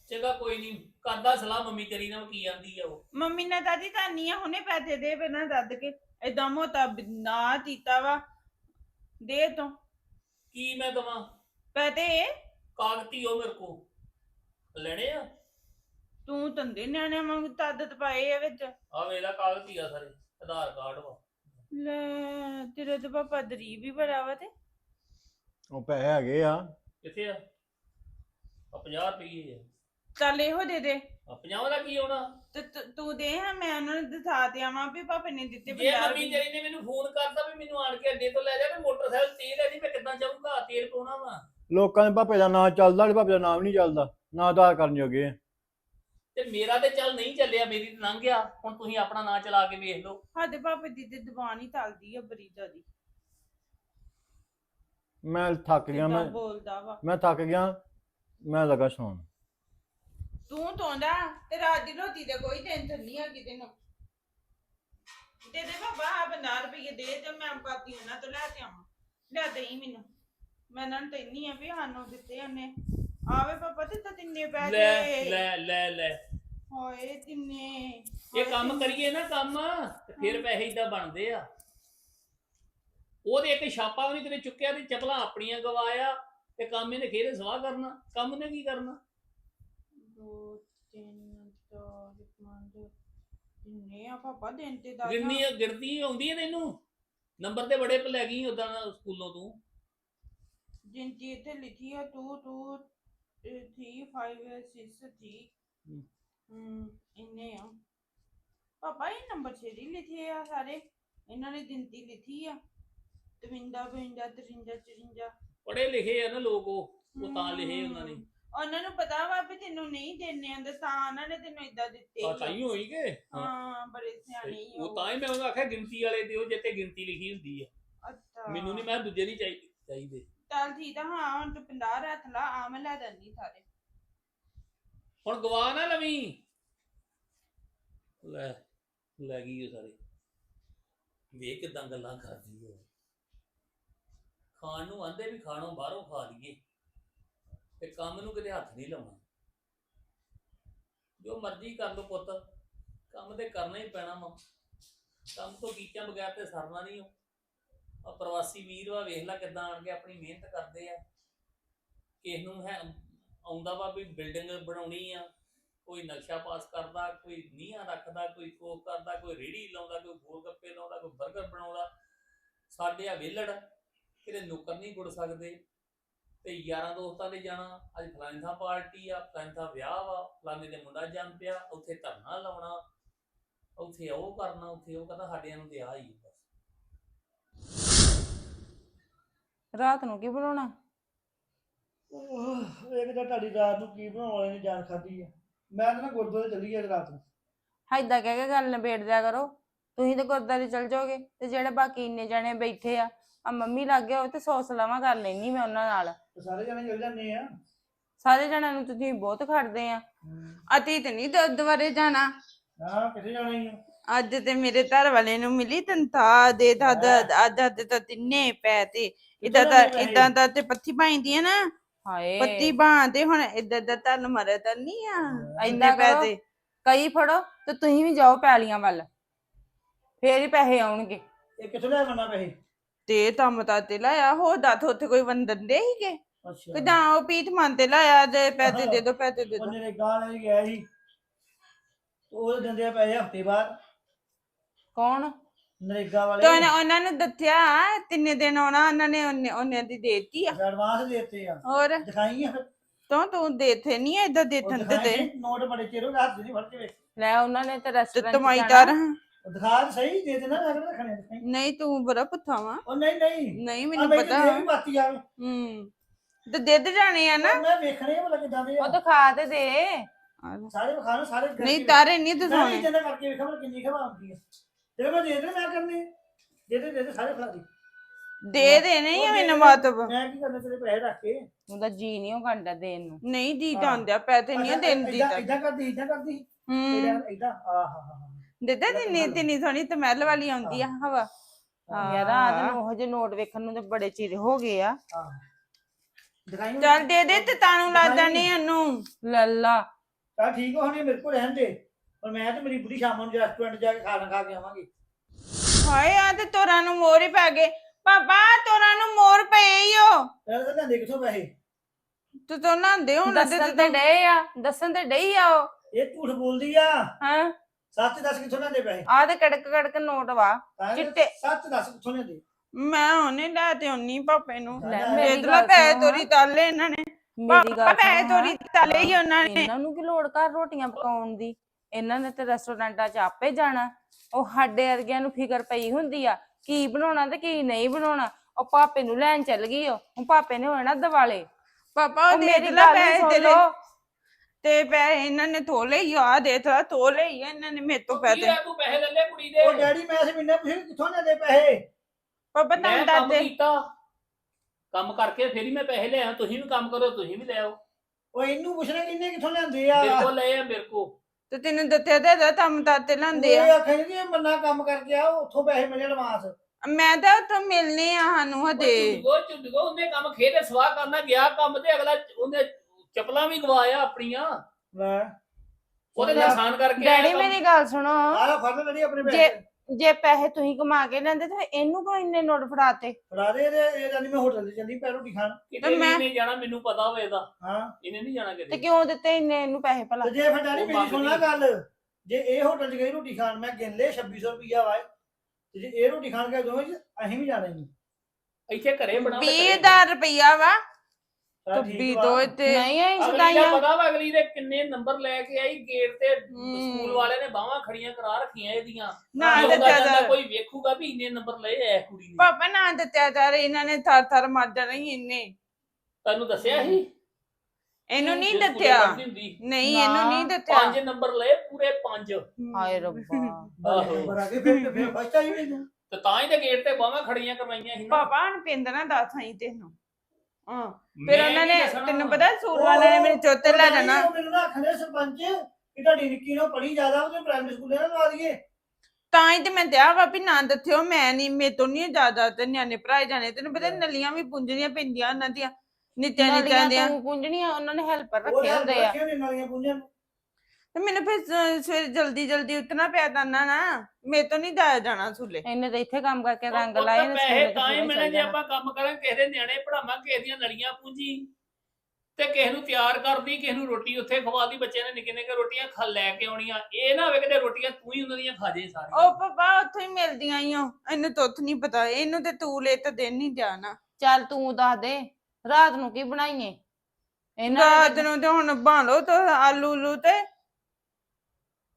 ਚੰਗਾ ਕੋਈ ਨਹੀਂ ਕਰਦਾ ਸਲਾਹ ਮੰਮੀ ਤੇਰੀ ਨਾਲ ਕੀ ਆਂਦੀ ਆ ਉਹ। ਮੰਮੀ ਨੇ ਦਾਦੀ ਤਾਨੀ ਆ ਹੁਣੇ ਪੈਸੇ ਦੇ ਬਿਨਾ ਦੱਦ ਕੇ। ਏਦਾਂ ਮੋਤਾ ਨਾ ਦਿੱਤਾ ਵਾ। ਦੇ ਤੂੰ। ਕੀ ਮੈਂ ਦਵਾਂ? ਪੈਸੇ। ਕਾਗਤੀ ਉਹ ਮੇਰੇ ਕੋ ਲੈਣੇ ਆ? ਤੂੰ ਤੰਦੇ ਨਿਆਣੇ ਵਾਂਗ ਤਾਦਤ ਪਾਏ ਆ ਵਿੱਚ। ਆ ਵੇਲਾ ਕਾਗਤੀ ਆ ਸਾਰੇ ਆਧਾਰ ਕਾਰਡ ਵਾ। ਲੈ ਤੇਰੇ ਤੇ ਪਾਪਾ ਦਰੀਬ ਵੀ ਬੜਾ ਵਾ ਤੇ। ਉਹ ਪੈਸੇ ਹੈਗੇ ਆ। ਕਿੱਥੇ ਆ? ਆ 50 ਰੁਪਏ ਆ। ਚੱਲ ਇਹੋ ਦੇ ਦੇ। ਆ 50 ਦਾ ਕੀ ਹੋਣਾ ਤੇ ਤ- ਤੂੰ ਦੇ ਹਾਂ ਮੈਂ ਉਹਨਾਂ ਨੂੰ ਦਿਖਾ ਤੇ ਆਵਾਂ ਵੀ ਪਾਪੇ ਨੇ ਦਿੱਤੇ ਜੇ 50 ਮੰਮੀ ਤੇਰੀ ਨੇ ਮੈਨੂੰ ਫੋਨ ਕਰਤਾ ਵੀ ਮੈਨੂੰ ਆਣ ਕੇ ਅੱਡੇ ਤੋਂ ਲੈ ਜਾ ਤੇ ਮੋਟਰਸਾਈਕਲ ਤੇਲ ਹੈ ਨਹੀਂ ਮੈਂ ਕਿੱਦਾਂ ਜਾਊਂਗਾ? ਤੇਲ ਪਾਉਣਾ ਵਾ। ਲੋਕਾਂ ਦੇ ਪਾਪੇ ਦਾ ਨਾਂ ਚੱਲਦਾ ਤੇ ਪਾਪੇ ਦਾ ਨਾਮ ਨਹੀਂ ਚੱਲਦਾ। ਨਾ ਆਧਾਰ ਕਰਨ ਜੋਗੇ ਆ। ਤੇ ਮੇਰਾ ਤੇ ਚੱਲ ਨਹੀਂ ਚੱਲਿਆ ਮੇਰੀ ਤੇ ਲੰਘ ਗਿਆ। ਹੁਣ ਤੁਸੀਂ ਆਪਣਾ ਨਾਂ ਚਲਾ ਕੇ ਵੇਖ ਲਓ। ਸਾਡੇ ਪਾਪੇ ਦੀ ਤੇ ਜ਼ਬਾਨ ਹੀ ਤਲਦੀ ਆ ਬੜੀ ਜ਼ਿਆਦੀ। ਮੈਂ ਥੱਕ ਗਿਆ ਕਿੱਦਾਂ ਮੈਂ ਬੋਲਦਾ ਵਾ? ਮੈਂ ਥੱਕ ਗਿਆ ਮੈਂ ਲੱਗਾ ਸੌਣ। ਤੂੰ ਤੋਂਦਾ ਤੇ ਰਾਤ ਦੀ ਰੋਟੀ ਤੇ ਕੋਈ ਟੈਨਸ਼ਨ ਨਹੀਂ ਆ ਕਿਤੇ ਨੂੰ ਦੇ ਦੇ ਬਾਬਾ ਆ 50 ਰੁਪਏ ਦੇ ਤੇ ਮੈਂ ਪਾਤੀ ਉਹਨਾਂ ਤੋਂ ਲੈ ਕੇ ਆਵਾਂ। ਲੈ ਦੇਈ ਮੈਨੂੰ। ਮੈਂ ਨੂੰ ਤੈਨੀ ਆ ਵੀ ਸਾਨੂੰ ਦਿੱਤੇ ਉਹਨੇ। ਆਵੇ ਪਾਪਾ ਤੇ ਤਾਂ ਤਿੰਨੇ ਲੈ ਪੈਸੇ ਲੈ ਲੈ ਲੈ। ਹੋਏ ਤਿੰਨੇ ਇਹ ਕੰਮ ਕਰੀਏ ਨਾ ਕੰਮ ਤੇ ਫਿਰ ਪੈਸੇ ਇਦਾਂ ਬਣਦੇ ਆ। ਉਹਦੇ ਇੱਕ ਛਾਪਾ ਵੀ ਨਹੀਂ ਕਿਤੇ ਚੁੱਕਿਆ ਤੇ ਚਪਲਾਂ ਆਪਣੀਆਂ ਗਵਾਇਆ ਤੇ ਕੰਮ ਇਹਨੇ ਖੇਰੇ ਸਵਾਹ ਕਰਨਾ। ਕੰਮ ਨੇ ਕੀ ਕਰਨਾ? ਦੋ ਤਿੰਨ ਚਾਰ ਪੰਜ ਕਿੰਨੇ ਆ ਪਾਪਾ ਦਿਨ ਤੇ ਦਸ ਗਿਣਨੀ ਗਿਣਤੀ ਆਉਂਦੀ ਹੈ ਤੈਨੂੰ? ਨੰਬਰ ਤੇ ਬੜੇ ਲੈ ਗਈ ਉਦਾਂ ਸਕੂਲੋਂ ਤੂੰ। ਜਿੰਤੀ ਇੱਥੇ ਲਿਖੀ ਆ 2 2 3 5 6 3 ਹਮ। ਇੰਨੇ ਆ। ਪਾਪਾ ਇਹ ਨੰਬਰ ਛੇੜੀ ਲਿਖੇ ਆ ਸਾਰੇ। ਇਹਨਾਂ ਨੇ ਗਿਣਤੀ ਲਿਖੀ ਆ। 53 52 53 54 ਪੜੇ ਲਿਖੇ ਆ ਨਾ ਲੋਕ ਉਹ। ਉਹ ਤਾਂ ਲਿਖੇ ਉਹਨਾਂ ਨੇ। ਉਹਨਾਂ ਨੂੰ ਪਤਾ ਵਾ ਵੀ ਤੈਨੂੰ ਨਹੀਂ ਦੇਣੇ ਆਂਦੇ ਤਾਂ ਉਹਨਾਂ ਨੇ ਤੈਨੂੰ ਇਦਾਂ ਦਿੱਤੇ ਆ ਹੀ। ਤਾਈ ਹੋਈ ਕਿ? ਹਾਂ। ਬੜੇ ਸਿਆਣੇ ਹੀ ਉਹ ਤਾਂ ਹੀ ਮੈਂ ਉਹਨੂੰ ਆਖਿਆ ਗਿਣਤੀ ਵਾਲੇ ਦਿਓ ਜਿੱਤੇ ਗਿਣਤੀ ਲਿਖੀ ਹੁੰਦੀ ਆ। ਅੱਛਾ। ਮੈਨੂੰ ਨਹੀਂ ਮੈਂ ਦੂਜੇ ਨਹੀਂ ਚਾਹੀਦੇ ਚਾਹੀਦੇ ਚੱਲ ਠੀਕ ਆ ਹਾਂ ਹੁਣ ਤੂੰ 50 ਰੱਖ ਲਾ ਆ ਮੈਂ ਲੈ ਦਿੰਦੀ ਸਾਰੇ। ਹੁਣ ਗਵਾ ਨਾ ਲਵੀਂ। ਲੈ ਲੈ ਗਈ ਉਹ ਸਾਰੇ। ਵੇਖ ਕਿਦਾਂ ਗੱਲਾਂ ਕਰਦੀ ਹੈ ਖਾਣ ਨੂੰ ਆਂਦੇ ਵੀ ਖਾਣੋਂ ਬਾਹਰੋਂ ਖਾ ਲਈਏ। ਤੇ ਕੰਮ ਨੂੰ ਕਿਤੇ ਹੱਥ ਨਹੀਂ ਲਾਉਣਾ। ਜੋ ਮਰਜ਼ੀ ਕਰ ਲੋ ਪੁੱਤ। ਕੰਮ ਤੇ ਕਰਨਾ ਹੀ ਪੈਣਾ ਵਾ। ਕੰਮ ਤੋਂ ਕੀਤਿਆਂ ਬਗੈਰ ਤੇ ਸਰਨਾ ਨਹੀਂ ਉਹ ਆ ਪ੍ਰਵਾਸੀ ਵੀਰ ਵਾ, ਵੇਖ ਲੈ ਕਿਦਾਂ ਆਣ ਕੇ ਆਪਣੀ ਮਿਹਨਤ ਕਰਦੇ ਆ। ਕਿਸ ਨੂੰ ਹੈ ਆਉਂਦਾ ਵਾ ਵੀ ਬਿਲਡਿੰਗ ਬਣਾਉਣੀ ਆ, ਕੋਈ ਨਕਸ਼ਾ ਪਾਸ ਕਰਦਾ, ਕੋਈ ਨੀਹਾਂ ਰੱਖਦਾ, ਕੋਈ ਕੋਕ ਕਰਦਾ, ਕੋਈ ਰੇੜੀ ਲਾਉਂਦਾ, ਕੋਈ ਗੋਲ ਗੱਪੇ ਲਾਉਂਦਾ, ਕੋਈ 버ਗਰ ਬਣਾਉਂਦਾ, ਸਾਡੇ ਆ ਵਿਹਲੜ, ਕਿਤੇ ਨੌਕਰ ਨਹੀਂ ਗੁੜ ਸਕਦੇ। ਤੇ ਯਾਰਾਂ ਦੋਸਤਾਂ ਦੇ ਜਾਣਾ, ਅੱਜ ਫਲਾਣੀ ਥਾਂ ਪਾਰਟੀ ਆ, ਫਲਾਣੀ ਥਾਂ ਵਿਆਹ ਵਾ, ਫਲਾਣੇ ਦੇ ਮੁੰਡਾ ਜੰਮ ਪਿਆ, ਉੱਥੇ ਧਰਨਾ ਲਾਉਣਾ, ਉੱਥੇ ਉਹ ਕਰਨਾ, ਉੱਥੇ ਉਹ ਕਹਿੰਦਾ ਸਾਡਿਆਂ ਨੂੰ ਤੇ ਆ ਹੀ ਬਸ। ਰਾਤ ਨੂੰ ਕੀ ਬਣਾਉਣਾ? ਉਹ ਇੱਕ ਤਾਂ ਤੁਹਾਡੀ ਰਾਤ ਨੂੰ ਕੀ ਬਣਾਉਣ ਵਾਲੇ ਨੇ ਜਾਨ ਖਾਦੀ ਆ। ਮੈਂ ਤਾਂ ਨਾ ਗੁਰਦੁਆਰੇ ਚੱਲੀ ਗਿਆ ਰਾਤ ਨੂੰ। ਹਾਈਦਾ ਕਹਿ ਕੇ ਗੱਲ ਨਿਬੇੜ ਦਿਆ ਕਰੋ। ਤੁਸੀਂ ਤੇ ਗੁਰਦਾਰੇ ਚਲ ਜਾਓਗੇ ਤੇ ਜਿਹੜੇ ਬਾਕੀ ਇੰਨੇ ਜਣੇ ਬੈਠੇ ਆ ਆ ਮੰਮੀ ਲੱਗ ਗਿਆ ਉਹ ਤੇ ਸੌ ਸਲਾਵਾਂ ਕਰ ਲੈਣੀ ਮੈਂ ਉਹਨਾਂ ਨਾਲ। ਤੇ ਸਾਰੇ ਜਣੇ ਚੱਲ ਜਾਂਦੇ ਆ? ਸਾਰੇ ਜਣਿਆਂ ਨੂੰ ਤੁਸੀਂ ਬਹੁਤ ਖੜਦੇ ਆ। ਅਤੀ ਤੇ ਨਹੀਂ ਦੁਆਰੇ ਜਾਣਾ। ਹਾਂ ਕਿੱਥੇ ਜਾਣਾ ਹੀ ਅੱਜ ਤੇ ਮੇਰੇ ਘਰ ਵਾਲੇ ਨੂੰ ਮਿਲੀ ਤਨਖਾਹ ਦੇ ਤਾਂ ਅੱਜ ਅੱਜ ਤਾਂ ਤਿੰਨੇ ਪੈ ਤੇ ਇਦਾਂ ਦਾ ਪੈਸੇ? ਇਦਾਂ ਦਾ ਤੇ ਪੱਥੀ ਪਾਈਂਦੀ ਆ ਨਾ। ਹਾਏ। ਪੱਤੀ ਬਾਂ ਤੇ ਹੁਣ ਇਦਾਂ ਦਾ ਤੁਹਾਨੂੰ ਮਰੇ ਤਾਂ ਨਹੀਂ ਆ। ਇੰਨੇ ਏਦਾਂ ਪੈ ਕਰੋ। ਤੇ ਕਈ ਫੜੋ ਤੇ ਤੁਸੀਂ ਵੀ ਜਾਓ ਪੈਲੀਆਂ ਵੱਲ। ਫੇਰ ਹੀ ਪੈਸੇ ਆਉਣਗੇ। ਇਹ ਕਿੱਥੋਂ ਲੈ ਆਉਣਾ ਪੈਸੇ? ਤੇ ਤਮ ਤਾਂ ਤੇ ਲਾਇਆ ਹੋ ਦੱਤ ਉੱਥੇ ਕੋਈ ਵੰਦਨ ਦੇ ਹੀਗੇ ਅੱਛਾ। ਕਿਦਾਂ ਉਹ ਪੀਤ ਮਨ ਤੇ ਲਾਇਆ ਦੇ ਪੈਸੇ ਦੇ ਦੋ ਪੈਸੇ ਦੇ ਦੋ। ਉਹਨੇ ਨੇ ਗਾਂ ਲੈ ਗਿਆ ਸੀ। ਉਹ ਦਿੰਦੇ ਆ ਪੈਸੇ ਹਫ਼ਤੇ ਬਾਅਦ। ਕੌਣ? ਨਰੇਗਾ ਵਾਲੇ ਤਾਂ ਉਹਨੇ- ਉਹਨਾਂ ਨੂੰ ਦੱਸਿਆ ਤਿੰਨੇ ਦਿਨ ਆਉਣਾ ਉਹਨਾਂ ਨੇ ਉਹਨੇ ਉਹਨੇ ਦੀ ਦੇਤੀ ਆ। ਐਡਵਾਂਸ ਦੇਤੇ ਆ। ਹੋਰ? ਦਿਖਾਈ ਆ। ਫਿਰ ਤੂੰ ਤੂੰ ਦੇਥੇ ਨਹੀਂ ਏਦਾਂ ਦੇਥਨ ਤੇ ਦੇ ਨੋਟ ਬੜੇ ਚਿਰ ਹੱਥ ਨਹੀਂ ਫੜ ਕੇ ਵੇਖ। ਲੈ ਉਹਨਾਂ ਨੇ ਤੇ ਤੇ ਰੈਸਟੋਰੈਂਟ ਤਮਾਈਦਾਰ ਉਹ ਦਿਖਾ ਤਾਂ ਸਹੀ ਦੇ ਦੇਣਾ ਮੈਂ ਕਿਹੜਾ ਰੱਖਣੇ ਦਿਖਾਈ। ਨਹੀਂ ਤੂੰ ਬੜਾ ਪੁੱਠਾ ਵਾ। ਉਹ ਨਹੀਂ ਨਹੀਂ। ਨਹੀਂ ਆ ਮੈਨੂੰ ਪਤਾ। ਦੇ ਵੀ ਬਾਤੀ ਜਾਵੇ ਹੂੰ। ਤੇ ਦੇ ਦੇ ਜਾਣੇ ਆ ਨਾ। ਮੈਂ ਵੇਖਣੇ ਭਲਾ ਕਿਦਾਂ ਦੇ ਉਹ ਆ ਦਿਖਾ ਤੇ ਦੇ। ਸਾਰੇ ਵਿਖਾਣ ਸਾਰੇ ਨਹੀਂ ਤਾਰੇ ਨਹੀਂ ਦਿਸਾਉਣੇ ਜਨਾ ਕਰਕੇ ਵੇਖਾਂ ਭਲਾ ਕਿੰਨੀ ਖਵਾ ਆਉਂਦੀ ਹੈ ਤੇ ਮੈਂ ਦੇ ਦੇ ਮੈਂ ਕਰਨੇ ਦੇ ਦੇ ਦੇ ਦੇ ਸਾਰੇ ਫੜਾ ਦੀ। ਦੇ ਦੇ ਨਹੀਂ ਉਹ ਦੇ ਮੈਨੂੰ ਦੇ। ਮਤਲਬ। ਮੈਂ ਕੀ ਕਰਨਾ ਤੇਰੇ ਪੈਸੇ ਰੱਖ ਕੇ। ਉਹਦਾ ਜੀ ਨਹੀਂ ਉਹ ਕੰਡਾ ਦੇਣ ਨੂੰ। ਨਹੀਂ ਦੀ ਹਾਂ। ਜਾਂਦਿਆ ਪੈਸੇ ਨਹੀਂ ਦੇਣ ਦੀ ਤਾਂ। ਇਦਾਂ ਕਰਦੀ ਇਦਾਂ ਕਰਦੀ। ਹੂੰ। ਇਦਾਂ ਇਦਾਂ ਆ ਹਾ ਹਾ ਦਿੱਤੇ ਤਿੰਨੀ ਤਿੰਨੀ ਸੋਹਣੀ ਤੇ ਮਹਿਲ ਵਾਲੀ ਆਉਂਦੀ ਆ ਹਵਾ। ਯਾਰ ਨੂੰ ਉਹ ਜਿਹੇ ਨੋਟ ਵੇਖਣ ਨੂੰ ਤੇ ਬੜੇ ਚਿਰ ਹੋ ਗਏ ਆ। ਚੱਲ ਦੇ ਦੇ ਤੇ ਤਾਨੂੰ ਲੱਗਦਾ ਨਹੀਂ ਉਹਨੂੰ। ਲੱਲਾ ਤਾਂ ਠੀਕ ਹੋਣੀ ਮੇਰੇ ਕੋਲ ਰਹਿਣ ਦੇ। ਪਰ ਮੈਂ ਤੇ ਮੇਰੀ ਬੁੜੀ ਸ਼ਾਮ ਨੂੰ ਰੈਸਟੋਰੈਂਟ ਜਾ ਕੇ ਖਾਣਾ ਖਾ ਕੇ ਆਵਾਂਗੇ। ਹਾਏ ਆ ਤੇ ਤੋਰਾਂ ਨੂੰ ਮੋਰ ਹੀ ਪੈ ਗਏ। ਪਾਪਾ ਤੋਰਾਂ ਨੂੰ ਮੋਰ ਪਏ ਈ ਓ। ਤੇ ਤਾਂ ਲੈਂਦੇ ਕਿੱਥੋਂ ਪੈਸੇ? ਤੂੰ ਤਾਂ ਨਾਂਦੇ ਹੁਣ ਦੱਸਣ ਤੇ ਡੇ ਆ ਦੱਸਣ ਤੇ ਡਈ ਆ ਉਹ। ਇਹ ਝੂਠ ਬੋਲਦੀ ਆ। ਹਾਂ। ਸੱਚ ਦੱਸ ਕਿੱਥੋਂ ਲੈਂਦੇ ਪੈਸੇ? ਆ ਤੇ ਕੜਕ ਕੜਕ ਨੋਟ ਵਾ ਤਾਂ ਇਹ ਚਿੱਟੇ। ਸੱਚ ਦੱਸ ਕਿੱਥੋਂ ਲੈਂਦੇ ਮੈਂ ਉਹਨੇ ਲੈ ਤੇ ਉਹਨੀ ਪਾਪੇ ਨੂੰ। ਲੈ, ਦੇ ਮੇਰੀ ਦਲਾ ਗੱਲ ਪੈ ਸੁਣੋ। ਤੋਰੀ ਤਾਲੇ ਇਹਨਾਂ ਨੇ। ਮੇਰੀ ਪਾਪਾ ਗੱਲ ਪੈ ਸੁਣੋ। ਤੋਰੀ ਤਾਲੇ ਹੀ ਉਹਨਾਂ ਨੇ। ਇਹਨਾਂ ਨੂੰ ਕੀ ਲੋੜ ਘਰ ਰੋਟੀਆਂ ਪਕਾਉਣ ਦੀ? ਇਹਨਾਂ ਨੇ ਤੇ ਰੈਸਟੋਰੈਂਟਾਂ 'ਚ ਆਪੇ ਜਾਣਾ। ਉਹ ਸਾਡੇ ਵਰਗਿਆਂ ਨੂੰ ਫਿਕਰ ਪਈ ਹੁੰਦੀ ਆ ਕੀ ਬਣਾਉਣਾ ਤੇ ਕੀ ਨਹੀਂ ਬਣਾਉਣਾ। ਉਹ ਪਾਪੇ ਨੂੰ ਲੈਣ ਚੱਲ ਗਈ ਉਹ ਹੁਣ ਪਾਪੇ ਨੇ ਹੋਣਾ ਦਿਵਾਲੇ। ਪਾਪਾ ਉਹ ਉਹ ਦੇ ਮੇਰੀ ਦਲਾ ਗੱਲ ਪੈ ਹੀ ਸੁਣ ਤੇਰੇ। ਤੇ ਪੈ ਇਹਨਾਂ ਨੇ ਥੋਲੇ ਹੀ ਆ ਦੇ ਤਲਾ ਥੋਲੇ ਹੀ ਆ, ਇਹਨਾਂ ਨੇ ਮੇਰੇ ਤੋਂ ਪੈ ਤੇ ਤੂੰ ਪੈਸੇ ਲੈ ਲੈ ਕੁੜੀ ਦੇ। ਉਹ ਡੈਡੀ ਮੈਂ ਸੇ ਮਿੰਨੇ ਪੁੱਛੇ ਕਿੱਥੋਂ ਲੈਂਦੇ ਪੈਸੇ? ਪਾਪਾ ਮੈਂ ਤੁਹਾਨੂੰ ਕੰਮ ਦੱਸਦੇ। ਕੀਤਾ। ਕੰਮ ਕਰਕੇ ਫਿਰ ਹੀ ਮੈਂ ਪੈਸੇ ਲਿਆ ਤੁਸੀਂ ਵੀ ਕੰਮ ਕਰੋ ਤੁਸੀਂ ਵੀ ਲੈ ਆਓ। ਉਹ ਇਹਨੂੰ ਪੁੱਛਣਾ ਕਿੰਨੇ ਕਿੱਥੋਂ ਲੈਂਦੇ ਆ? ਮੇਰੇ ਕੋਲ ਲਏ ਆ ਮੇਰੇ ਕੋਲ। ਤੇ ਤੈਨੂੰ ਦੱਸਿਆ ਤੇ ਦਾ ਤਮ ਤਾਤੇ ਲਾਂਦੇ ਆ। ਆਖਿਆ ਜੀ ਮੰਨਾ ਕੰਮ ਕਰਕੇ ਆ ਉੱਥੋਂ ਪੈਸੇ ਮਿਲੇ ਐਡਵਾਂਸ ਮੈਂ ਤਾਂ ਉੱਥੋਂ ਮਿਲਨੇ ਆ ਸਾਨੂੰ ਹਜੇ। ਚੁੱਡਗੋ ਚੁੱਡਗੋ ਉਹਨੇ ਕੰਮ ਖੇਡੇ ਸਵਾਹ ਕਰਨਾ ਗਿਆ ਕੰਮ ਤੇ ਅਗਲਾ ਉਹਨੇ ਚੱਪਲਾਂ ਵੀ ਗਵਾਇਆ ਆਪਣੀਆਂ। ਲੈ। ਉਹਦੇ ਨੁਕਸਾਨ ਕਰਕੇ ਆਇਆ ਡੈਡੀ ਕੰਮ। ਮੇਰੀ ਗੱਲ ਸੁਣੋ। ਆਹ ਫੜ ਲੈ ਆਪਣੇ ਪੈਸੇ ਜੇ ਪੈਸੇ ਤੁਸੀਂ ਕਮਾ ਕੇ ਲੈਂਦੇ ਤੇ ਇਹਨੂੰ ਕਿਉਂ ਇੰਨੇ ਨੋਟ ਫੜਾਤੇ? ਫੜਾ ਦੇ ਇਹਦੇ ਇਹ ਜਾਂਦੀ ਮੈਂ ਹੋਟਲ ਤੇ ਜਾਂਦੀ ਪੈ ਰੋਟੀ ਖਾਣ। ਕਿਤੇ ਮੈਂ- ਨਹੀਂ ਜਾਣਾ ਮੈਨੂੰ ਪਤਾ ਹੋਵੇ ਇਹਦਾ। ਹਾਂ। ਇਹਨੇ ਨਹੀਂ ਜਾਣਾ ਤੇ ਕਿਤੇ ਕਿਉਂ ਦਿੱਤੇ ਇੰਨੇ ਇਹਨੂੰ ਪੈਸੇ ਭਲਾ? ਤੇ ਜੇ ਫਿਰ ਡੈਡੀ ਉਹ ਮੇਰੀ ਸੁਣ ਲੈ ਮੰਗਦੀ। ਗੱਲ ਜੇ ਇਹ ਹੋਟਲ 'ਚ ਗਈ ਰੋਟੀ ਖਾਣ ਮੈਂ ਗਿਣ ਲਏ 2600 ਰੁਪਈਆ ਵਾ ਤੇ ਜੇ ਇਹ ਰੋਟੀ ਖਾਣ ਗਏ ਦੋਵੇਂ 'ਚ ਅਸੀਂ ਵੀ ਜਾਣਾ ਹੀ ਇੱਥੇ ਘਰੇ ਬਣਾ 20000 ਰੁਪਇਆ ਵਾ। ਤੇ ਠੀਕ ਵੀ ਵਾ। ਦੋ ਤੇ ਨਹੀਂ ਅਗਲੀ ਦਾ ਸਦਾਈਆਂ ਪਤਾ ਵਾ ਅਗਲੀ ਦੇ ਕਿੰਨੇ ਨੰਬਰ ਲੈ ਕੇ ਆਈ ਗੇਟ ਤੇ। ਸਕੂਲ ਵਾਲੇ ਨੇ ਬਾਹਾਂ ਖੜੀਆਂ ਕਰਾ ਰੱਖੀਆਂ ਇਹਦੀਆਂ। ਨਾ ਆਉਂਦਾ ਦਿੱਤਾ ਜਾਂਦਾ ਜਾ। ਕੋਈ ਵੇਖੂਗਾ ਵੀ ਇੰਨੇ ਨੰਬਰ ਲਏ ਐ ਕੁੜੀ ਨੇ। ਪਾਪਾ ਨਾ ਦਿੱਤਾ ਜਾ ਇਹਨਾਂ ਨੇ ਥਰ ਥਰ ਮਰ ਜਾਣਾ ਹੀ ਇੰਨੇ। ਤੈਨੂੰ ਦੱਸਿਆ ਸੀ? ਇਹਨੂੰ ਨਹੀਂ ਜੇ ਸਕੂਲੇ ਦਿੱਤਿਆ। ਪੜ੍ਹਦੀ ਹੁੰਦੀ, ਨਹੀਂ ਨਾ। ਇਹਨੂੰ ਨਹੀਂ ਦਿੱਤਿਆ। ਪੰਜ ਨੰਬਰ ਲਏ ਪੂਰੇ ਪੰਜ। ਹਾਏ ਰੱਬਾ। ਬੜੇ ਨੰਬਰ ਆ ਗਏ ਫਿਰ ਤੇ ਫਿਰ ਫਸਟ ਆਈ ਮੈਨੂੰ ਤੇ ਤਾਂ ਹੀ ਤੇ ਗੇਟ ਤੇ ਬਾਹਾਂ ਖੜੀਆਂ ਕਰਵਾਈਆਂ ਸੀ ਨਾ। ਪਾਪਾ ਹਣ ਪਿੰਡ ਨਾ ਦੱਸ ਆਈ ਤੈਨੂੰ। ਹਾਂ ਮੈਂ ਫਿਰ ਉਹਨਾਂ ਨੇ ਦੱਸਣਾ ਤੈਨੂੰ। ਪਤਾ ਸੂਰ ਵਾਲਿਆਂ ਨੇ ਮੇਰੇ ਚੋਤੇ ਲੈ ਜਾਣਾ। ਉਹ ਮੈਨੂੰ ਨਾ ਆਖਦੇ ਸਰਪੰਚ ਕਿ ਤੁਹਾਡੀ ਨਿੱਕੀ ਨੂੰ ਪੜੀ ਜ਼ਿਆਦਾ ਉਹਦੇ ਪ੍ਰਾਇਮਰੀ ਸਕੂਲੇ ਨਾ ਲਵਾ ਦਈਏ। ਤਾਂ ਹੀ ਤੇ ਮੈਂ ਦਿਆ ਵਾ ਵੀ ਨਾ ਦੱਸਿਓ ਮੈਂ ਨਹੀਂ ਮੇ ਤੋਂ ਨਹੀਂ ਜ਼ਿਆਦਾ ਤੇ ਨਿਆਣੇ ਭਰਾਏ ਜਾਣੇ। ਤੈਨੂੰ ਪਤਾ ਨਲੀਆਂ ਵੀ ਪੁੰਜਣੀਆਂ ਪੈਂਦੀਆਂ ਉਹਨਾਂ ਦੀਆਂ ਨਿੱਤਿਆਂ ਨਿੱਤਿਆਂ ਨਾਲੀਆਂ ਦੀਆਂ। ਤੂੰ ਪੁੰਜਣੀਆਂ ਉਹਨਾਂ ਨੇ ਹੈਲਪਰ ਉਹ ਰੱਖੇ ਹੁੰਦੇ ਆ। ਨਾਲੀਆਂ। ਤੇ ਮੈਨੂੰ ਫਿਰ ਸ- ਸਵੇਰੇ ਜਲਦੀ ਜਲਦੀ ਉੱਠਣਾ ਪਿਆ ਤਾਂ ਨਾ ਨਾ। ਮੇ ਤੋਂ ਨਹੀਂ ਜਾਇਆ ਜਾਣਾ ਸੁਲੇ ਇਹਨੇ ਤਾਂ ਇੱਥੇ ਕੰਮ ਕਰਕੇ ਰੰਗ ਉਹ ਲਾਏ ਤਾਂ ਪੈਸੇ ਸਕੂਲੇ ਤਾਂ ਹੀ ਤੇ ਮਿਲਣੇ ਜੇ ਆਪਾਂ ਕੰਮ ਕਰਾਂਗੇ ਕਿਸੇ ਦੇ ਨਿਆਣੇ ਪੜਾਵਾਂ ਕਿਸੇ ਦੀਆਂ ਨਲੀਆਂ ਪੂੰਜੀ। ਤੇ ਕਿਸੇ ਨੂੰ ਤਿਆਰ ਕਰਦੀ ਕਿਸੇ ਨੂੰ ਰੋਟੀ ਉੱਥੇ ਖਵਾਦੀ ਬੱਚਿਆਂ ਨੇ ਨਿੱਕੇ ਨਿੱਕੇ ਰੋਟੀਆਂ ਖਾ ਲੈ ਕੇ ਆਉਣੀਆਂ। ਇਹ ਨਾ ਹੋਵੇ ਕਿ ਰੋਟੀਆਂ ਤੂੰ ਹੀ ਉਹਨਾਂ ਦੀਆਂ ਖਾ ਜੇ ਸਾਰੀਆਂ। ਉਹ ਪਾਪਾ ਉੱਥੇ ਹੀ ਮਿਲਦੀਆਂ ਈ ਓ। ਇਹਨੂੰ ਤੁੱਥ ਨਹੀਂ ਪਤਾ। ਇਹਨੂੰ ਤੇ ਤੂੰ ਲੈ ਤਾਂ ਦਿਨ ਨਹੀਂ ਜਾਣਾ। ਚੱਲ ਤੂੰ ਦੱਸ ਦੇ ਰਾਤ ਨੂੰ ਕੀ ਬਣਾਈਏ? ਇਹਨਾਂ ਰਾਤ ਨੇ ਤੇ ਹੁਣ ਬਣਾ ਲਓ ਤਾਂ ਆਲੂ ਉਲੂ ਤੇ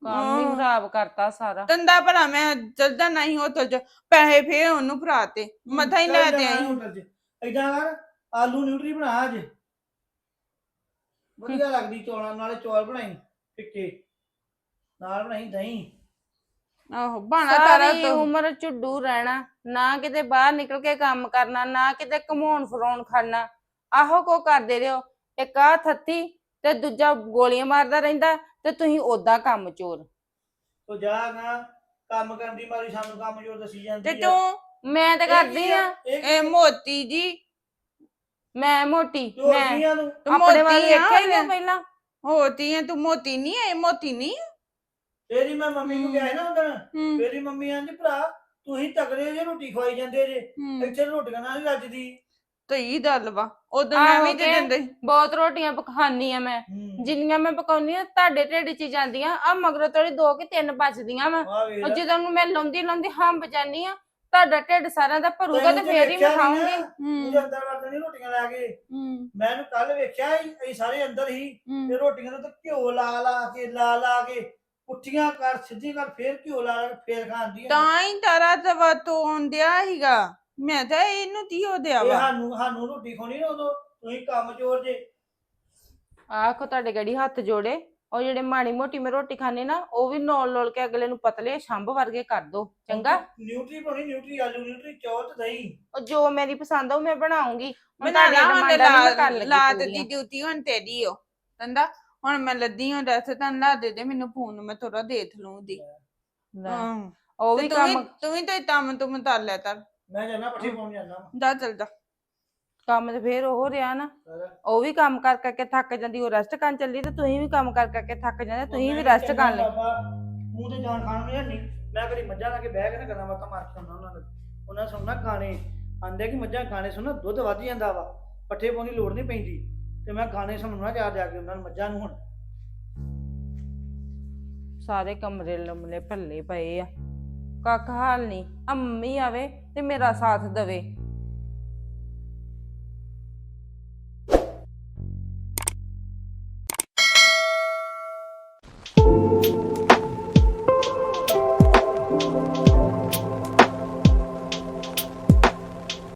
ਕੰਮ ਹੀ ਹਾਂ। ਖਰਾਬ ਕਰਤਾ ਸਾਰਾ। ਤੰਦਾ ਭਲਾ ਮੈਂ ਜਲਦਾ ਨਹੀਂ ਹੋ ਤੋ ਪੈਸੇ ਫੇਰ ਉਹਨੂੰ ਫੜਾਤੇ ਮਥਾ ਹੀ ਲੈ ਤੇ ਜਾਣਾ ਆਈ ਏਦਾਂ ਕਰ ਆਲੂ ਨਿਊਟਰੀ ਬਣਾ ਅੱਜ। ਵਧੀਆ ਲੱਗਦੀ ਚੌਲਾਂ ਨਾਲੇ ਚੌਲ ਬਣਾਈ ਫਿੱਕੇ। ਨਾਲ ਬਣਾਈ ਦਹੀਂ। ਆਹੋ ਬਾਣਾ ਤਾਰਾ ਸਾਰੀ ਤੋਂ। ਉਮਰ ਝੁੱਡੂ ਰਹਿਣਾ ਨਾ ਕਿਤੇ ਬਾਹਰ ਨਿਕਲ ਕੇ ਕੰਮ ਕਰਨਾ ਨਾ ਕਿਤੇ ਘਮਾਉਣ ਫਰਾਉਣ ਖੜਨਾ ਆਹੋ ਕੋ ਕਰਦੇ ਰਿਓ ਇੱਕ ਆ ਥੱਤੀ ਤੇ ਦੂਜਾ ਗੋਲੀਆਂ ਮਾਰਦਾ ਰਹਿੰਦਾ ਤੇ ਤੁਸੀਂ ਓਦਾਂ ਕੰਮ ਚੋਰ। ਤੋ ਜਾਗਾ ਕੰਮ ਕਰਨ ਦੀ ਮਾਰੀ ਸਾਨੂੰ ਕੰਮ ਜੋ ਦੱਸੀ ਜਾਂਦੀ ਤੇ ਆ। ਤੂੰ ਮੈਂ ਤਾਂ ਇਹ ਕਰਦੀ ਆ? ਇਹ ਇਹ ਮੋਤੀ ਜੀ। ਮੈਂ ਮੋਟੀ ਤੂੰ ਮੈਂ ਅਗਲੀਆਂ ਨੂੰ। ਤੂੰ ਆਪਣੇ ਵੱਲ ਮੋਤੀ ਆ ਵੇਖਿਆ ਹੀ ਨਹੀਂ ਪਹਿਲਾਂ। ਹੋਤੀ ਹੈ ਤੂੰ ਮੋਤੀ ਨਹੀਂ ਹੈ ਮੋਤੀ ਨਹੀਂ ਹੈ? ਤੇਰੀ ਮੈਂ ਮੰਮੀ ਨੂੰ ਕਿਹਾ ਸੀ ਨਾ ਉਦੋਂ। ਹੂੰ। ਤੇਰੀ ਮੰਮੀ ਆਂਦੀ ਭਰਾ ਤੁਸੀਂ ਤਗੜੇ ਜੇ ਰੋਟੀ ਖਵਾਈ ਜਾਂਦੇ ਜੇ। ਹੂੰ। ਇੱਥੇ ਰੋਟੀਆਂ ਨਾਲ ਰੱਜਦੀ। ਤੇ ਇਹ ਗੱਲ ਵਾ ਉਦੋਂ ਮੈਂ ਵੀ ਤੇ ਦਿੰਦੇ। ਬਹੁਤ ਰੋਟੀਆਂ ਪਕਾਨੀ ਆ ਮੈਂ। ਹੂੰ। ਜਿੰਨੀਆਂ ਮੈਂ ਪਕਾਉਣੀ ਆ ਤੁਹਾਡੇ ਢਿੱਡ 'ਚ ਹੀ ਜਾਂਦੀਆਂ। ਆ ਮਗਰੋਂ ਤੋੜੀ ਦੋ ਕਿ ਤਿੰਨ ਬਚਦੀਆਂ ਵਾ। ਆ ਵੇਖ ਉਹ। ਜਦੋਂ ਨੂੰ ਮੈਂ ਲਾਉਂਦੀ ਲਾਉਂਦੀ ਹੰਬ ਜਾਨੀ ਆ ਤੁਹਾਡਾ ਢਿੱਡ ਸਾਰਿਆਂ ਦਾ ਭਰੂਗਾ ਤੇ ਫੇਰ ਹੀ ਮੈਂ ਖਾਉਂਗੀ ਹੂੰ। ਤੂੰ ਅੰਦਰ ਵੜਦੇ ਨਹੀਂ ਰੋਟੀਆਂ ਲੈ ਕੇ। ਹੂੰ। ਮੈਂ ਇਹਨੂੰ ਕੱਲ ਵੇਖਿਆ ਸੀ, ਅਸੀਂ ਸਾਰੇ ਅੰਦਰ ਹੀ। ਹੂੰ। ਤੇ ਰੋਟੀਆਂ ਨੂੰ ਤਾਂ ਘਿਓ ਲਾ ਲਾ ਕੇ ਲਾ ਲਾ ਕੇ ਪੁੱਠੀਆਂ ਕਰ ਸਿੱਧੀਆਂ ਕਰ ਫੇਰ ਘਿਓ ਲਾ ਲਾ ਕੇ ਫੇਰ ਖਾਂਦੀ ਤਾਂ ਹੀ ਤਾਰਾ ਤਵਾ ਤੋਣ ਦਿਆ ਹੀਗਾ ਮੈਂ ਤਾਂ ਇਹਨੂੰ ਕੀ ਹੋ ਦਿਆ ਇਹ ਵਾ? ਸਾਨੂੰ ਸਾਨੂੰ ਰੋਟੀ ਖਾਣੀ ਨਾ ਉਦੋਂ ਤੁਸੀਂ ਕੰਮ ਚੋਰ ਜੇ। ਆਖੋ ਤੁਹਾਡੇ ਗੜੀ ਹੱਥ ਜੋੜੇ ਉਹ ਜਿਹੜੇ ਮਾੜੀ ਮੋਟੀ ਮੈਂ ਰੋਟੀ ਖਾਣੀ ਨਾ ਉਹ ਵੀ ਨੋਲ ਨੋਲ ਕੇ ਅਗਲੇ ਨੂੰ ਪਤਲੇ ਸ਼ੰਭ ਵਰਗੇ ਕਰ ਦੋ ਚੰਗਾ? ਨਿਊਟਰੀ ਪਾਉਣੀ ਨਿਊਟਰੀ ਆਲੂ ਨਿਊਟਰੀ ਚੌਲ ਤੇ ਦਹੀਂ। ਉਹ ਜੋ ਮੇਰੀ ਪਸੰਦ ਆ ਉਹ ਮੈਂ ਬਣਾਉਂਗੀ। ਮੈਂ ਨਾ ਹੁਣ ਨੀ ਲਾ ਲਾ। ਦਿੱਤੀ ਡਿਊਟੀ ਹੁਣ ਤੇਰੀ ਓ ਤੰਦਾ ਹੁਣ ਮੈਂ ਲੱਦੀ ਹਾਂ ਰਸ ਤਾਂ ਲਾ ਦੇ ਦੇ ਮੈਨੂੰ ਫੋਨ ਮੈਂ ਥੋੜਾ ਦੇਖ ਲੂੰ ਦੀ ਲੈ, ਹਾਂ। ਉਹ ਤੇ ਵੀ ਤੂੰ ਵੀ ਕੰਮ ਤੂੰ ਵੀ ਤੇ ਤਮ ਤੁਮ ਕਰ ਲਿਆ ਕਰ। ਮੈਂ ਜਾਣਾ ਪੱਠੇ ਪਾਉਣ ਜਾਣਾ ਜਾ ਚੱਲ ਜਾ। ਕੰਮ ਤੇ ਫੇਰ ਉਹ ਰਿਹਾ ਨਾ। ਉਹ ਵੀ ਕੰਮ ਕਰ ਕਰਕੇ ਥੱਕ ਜਾਂਦੀ ਉਹ ਰੈਸਟ ਕਰਨ ਚੱਲੀ ਤੇ ਤੁਸੀਂ ਵੀ ਕੰਮ ਕਰ ਕਰਕੇ ਥੱਕ ਜਾਂਦੇ ਤੁਸੀਂ ਵੀ ਰੈਸਟ ਕਰ ਲੈ। ਮੂੰਹ ਤੇ ਜਾਨ ਖਾਣ ਨੂੰ ਨਹੀਂ ਮੈਂ ਕਦੀ ਮੱਝਾਂ ਲਾ ਕੇ ਬਹਿ ਕੇ ਨਾ ਗੱਲਾਂ ਬਾਤਾਂ ਮਾਰ ਕੇ ਆਉਂਦਾ ਉਹਨਾਂ ਨਾਲ। ਉਹਨਾਂ ਸੁਣਨਾ ਗਾਣੇ ਆਂਦੇ ਕਿ ਮੱਝਾਂ ਗਾਣੇ ਸੁਣਨਾ ਦੁੱਧ ਵੱਧ ਜਾਂਦਾ ਵਾ ਪੱਠੇ ਪਾਉਣ ਦੀ ਲੋੜ ਨਹੀਂ ਪੈਂਦੀ। ਤੇ ਮੈਂ ਗਾਣੇ ਸੁਣਨਾ ਜਾ ਜਾ ਕੇ ਉਹਨਾਂ ਨੂੰ ਮੱਝਾਂ ਨੂੰ ਹੁਣ। ਸਾਰੇ ਕਮਰੇ ਲੰਮਲੇ ਭੱਲੇ ਪਏ ਆ। ਕੱਖ ਹਾਲ ਨਹੀਂ ਅੰਮੀ ਆਵੇ ਤੇ ਮੇਰਾ ਸਾਥ ਦੇਵੇ।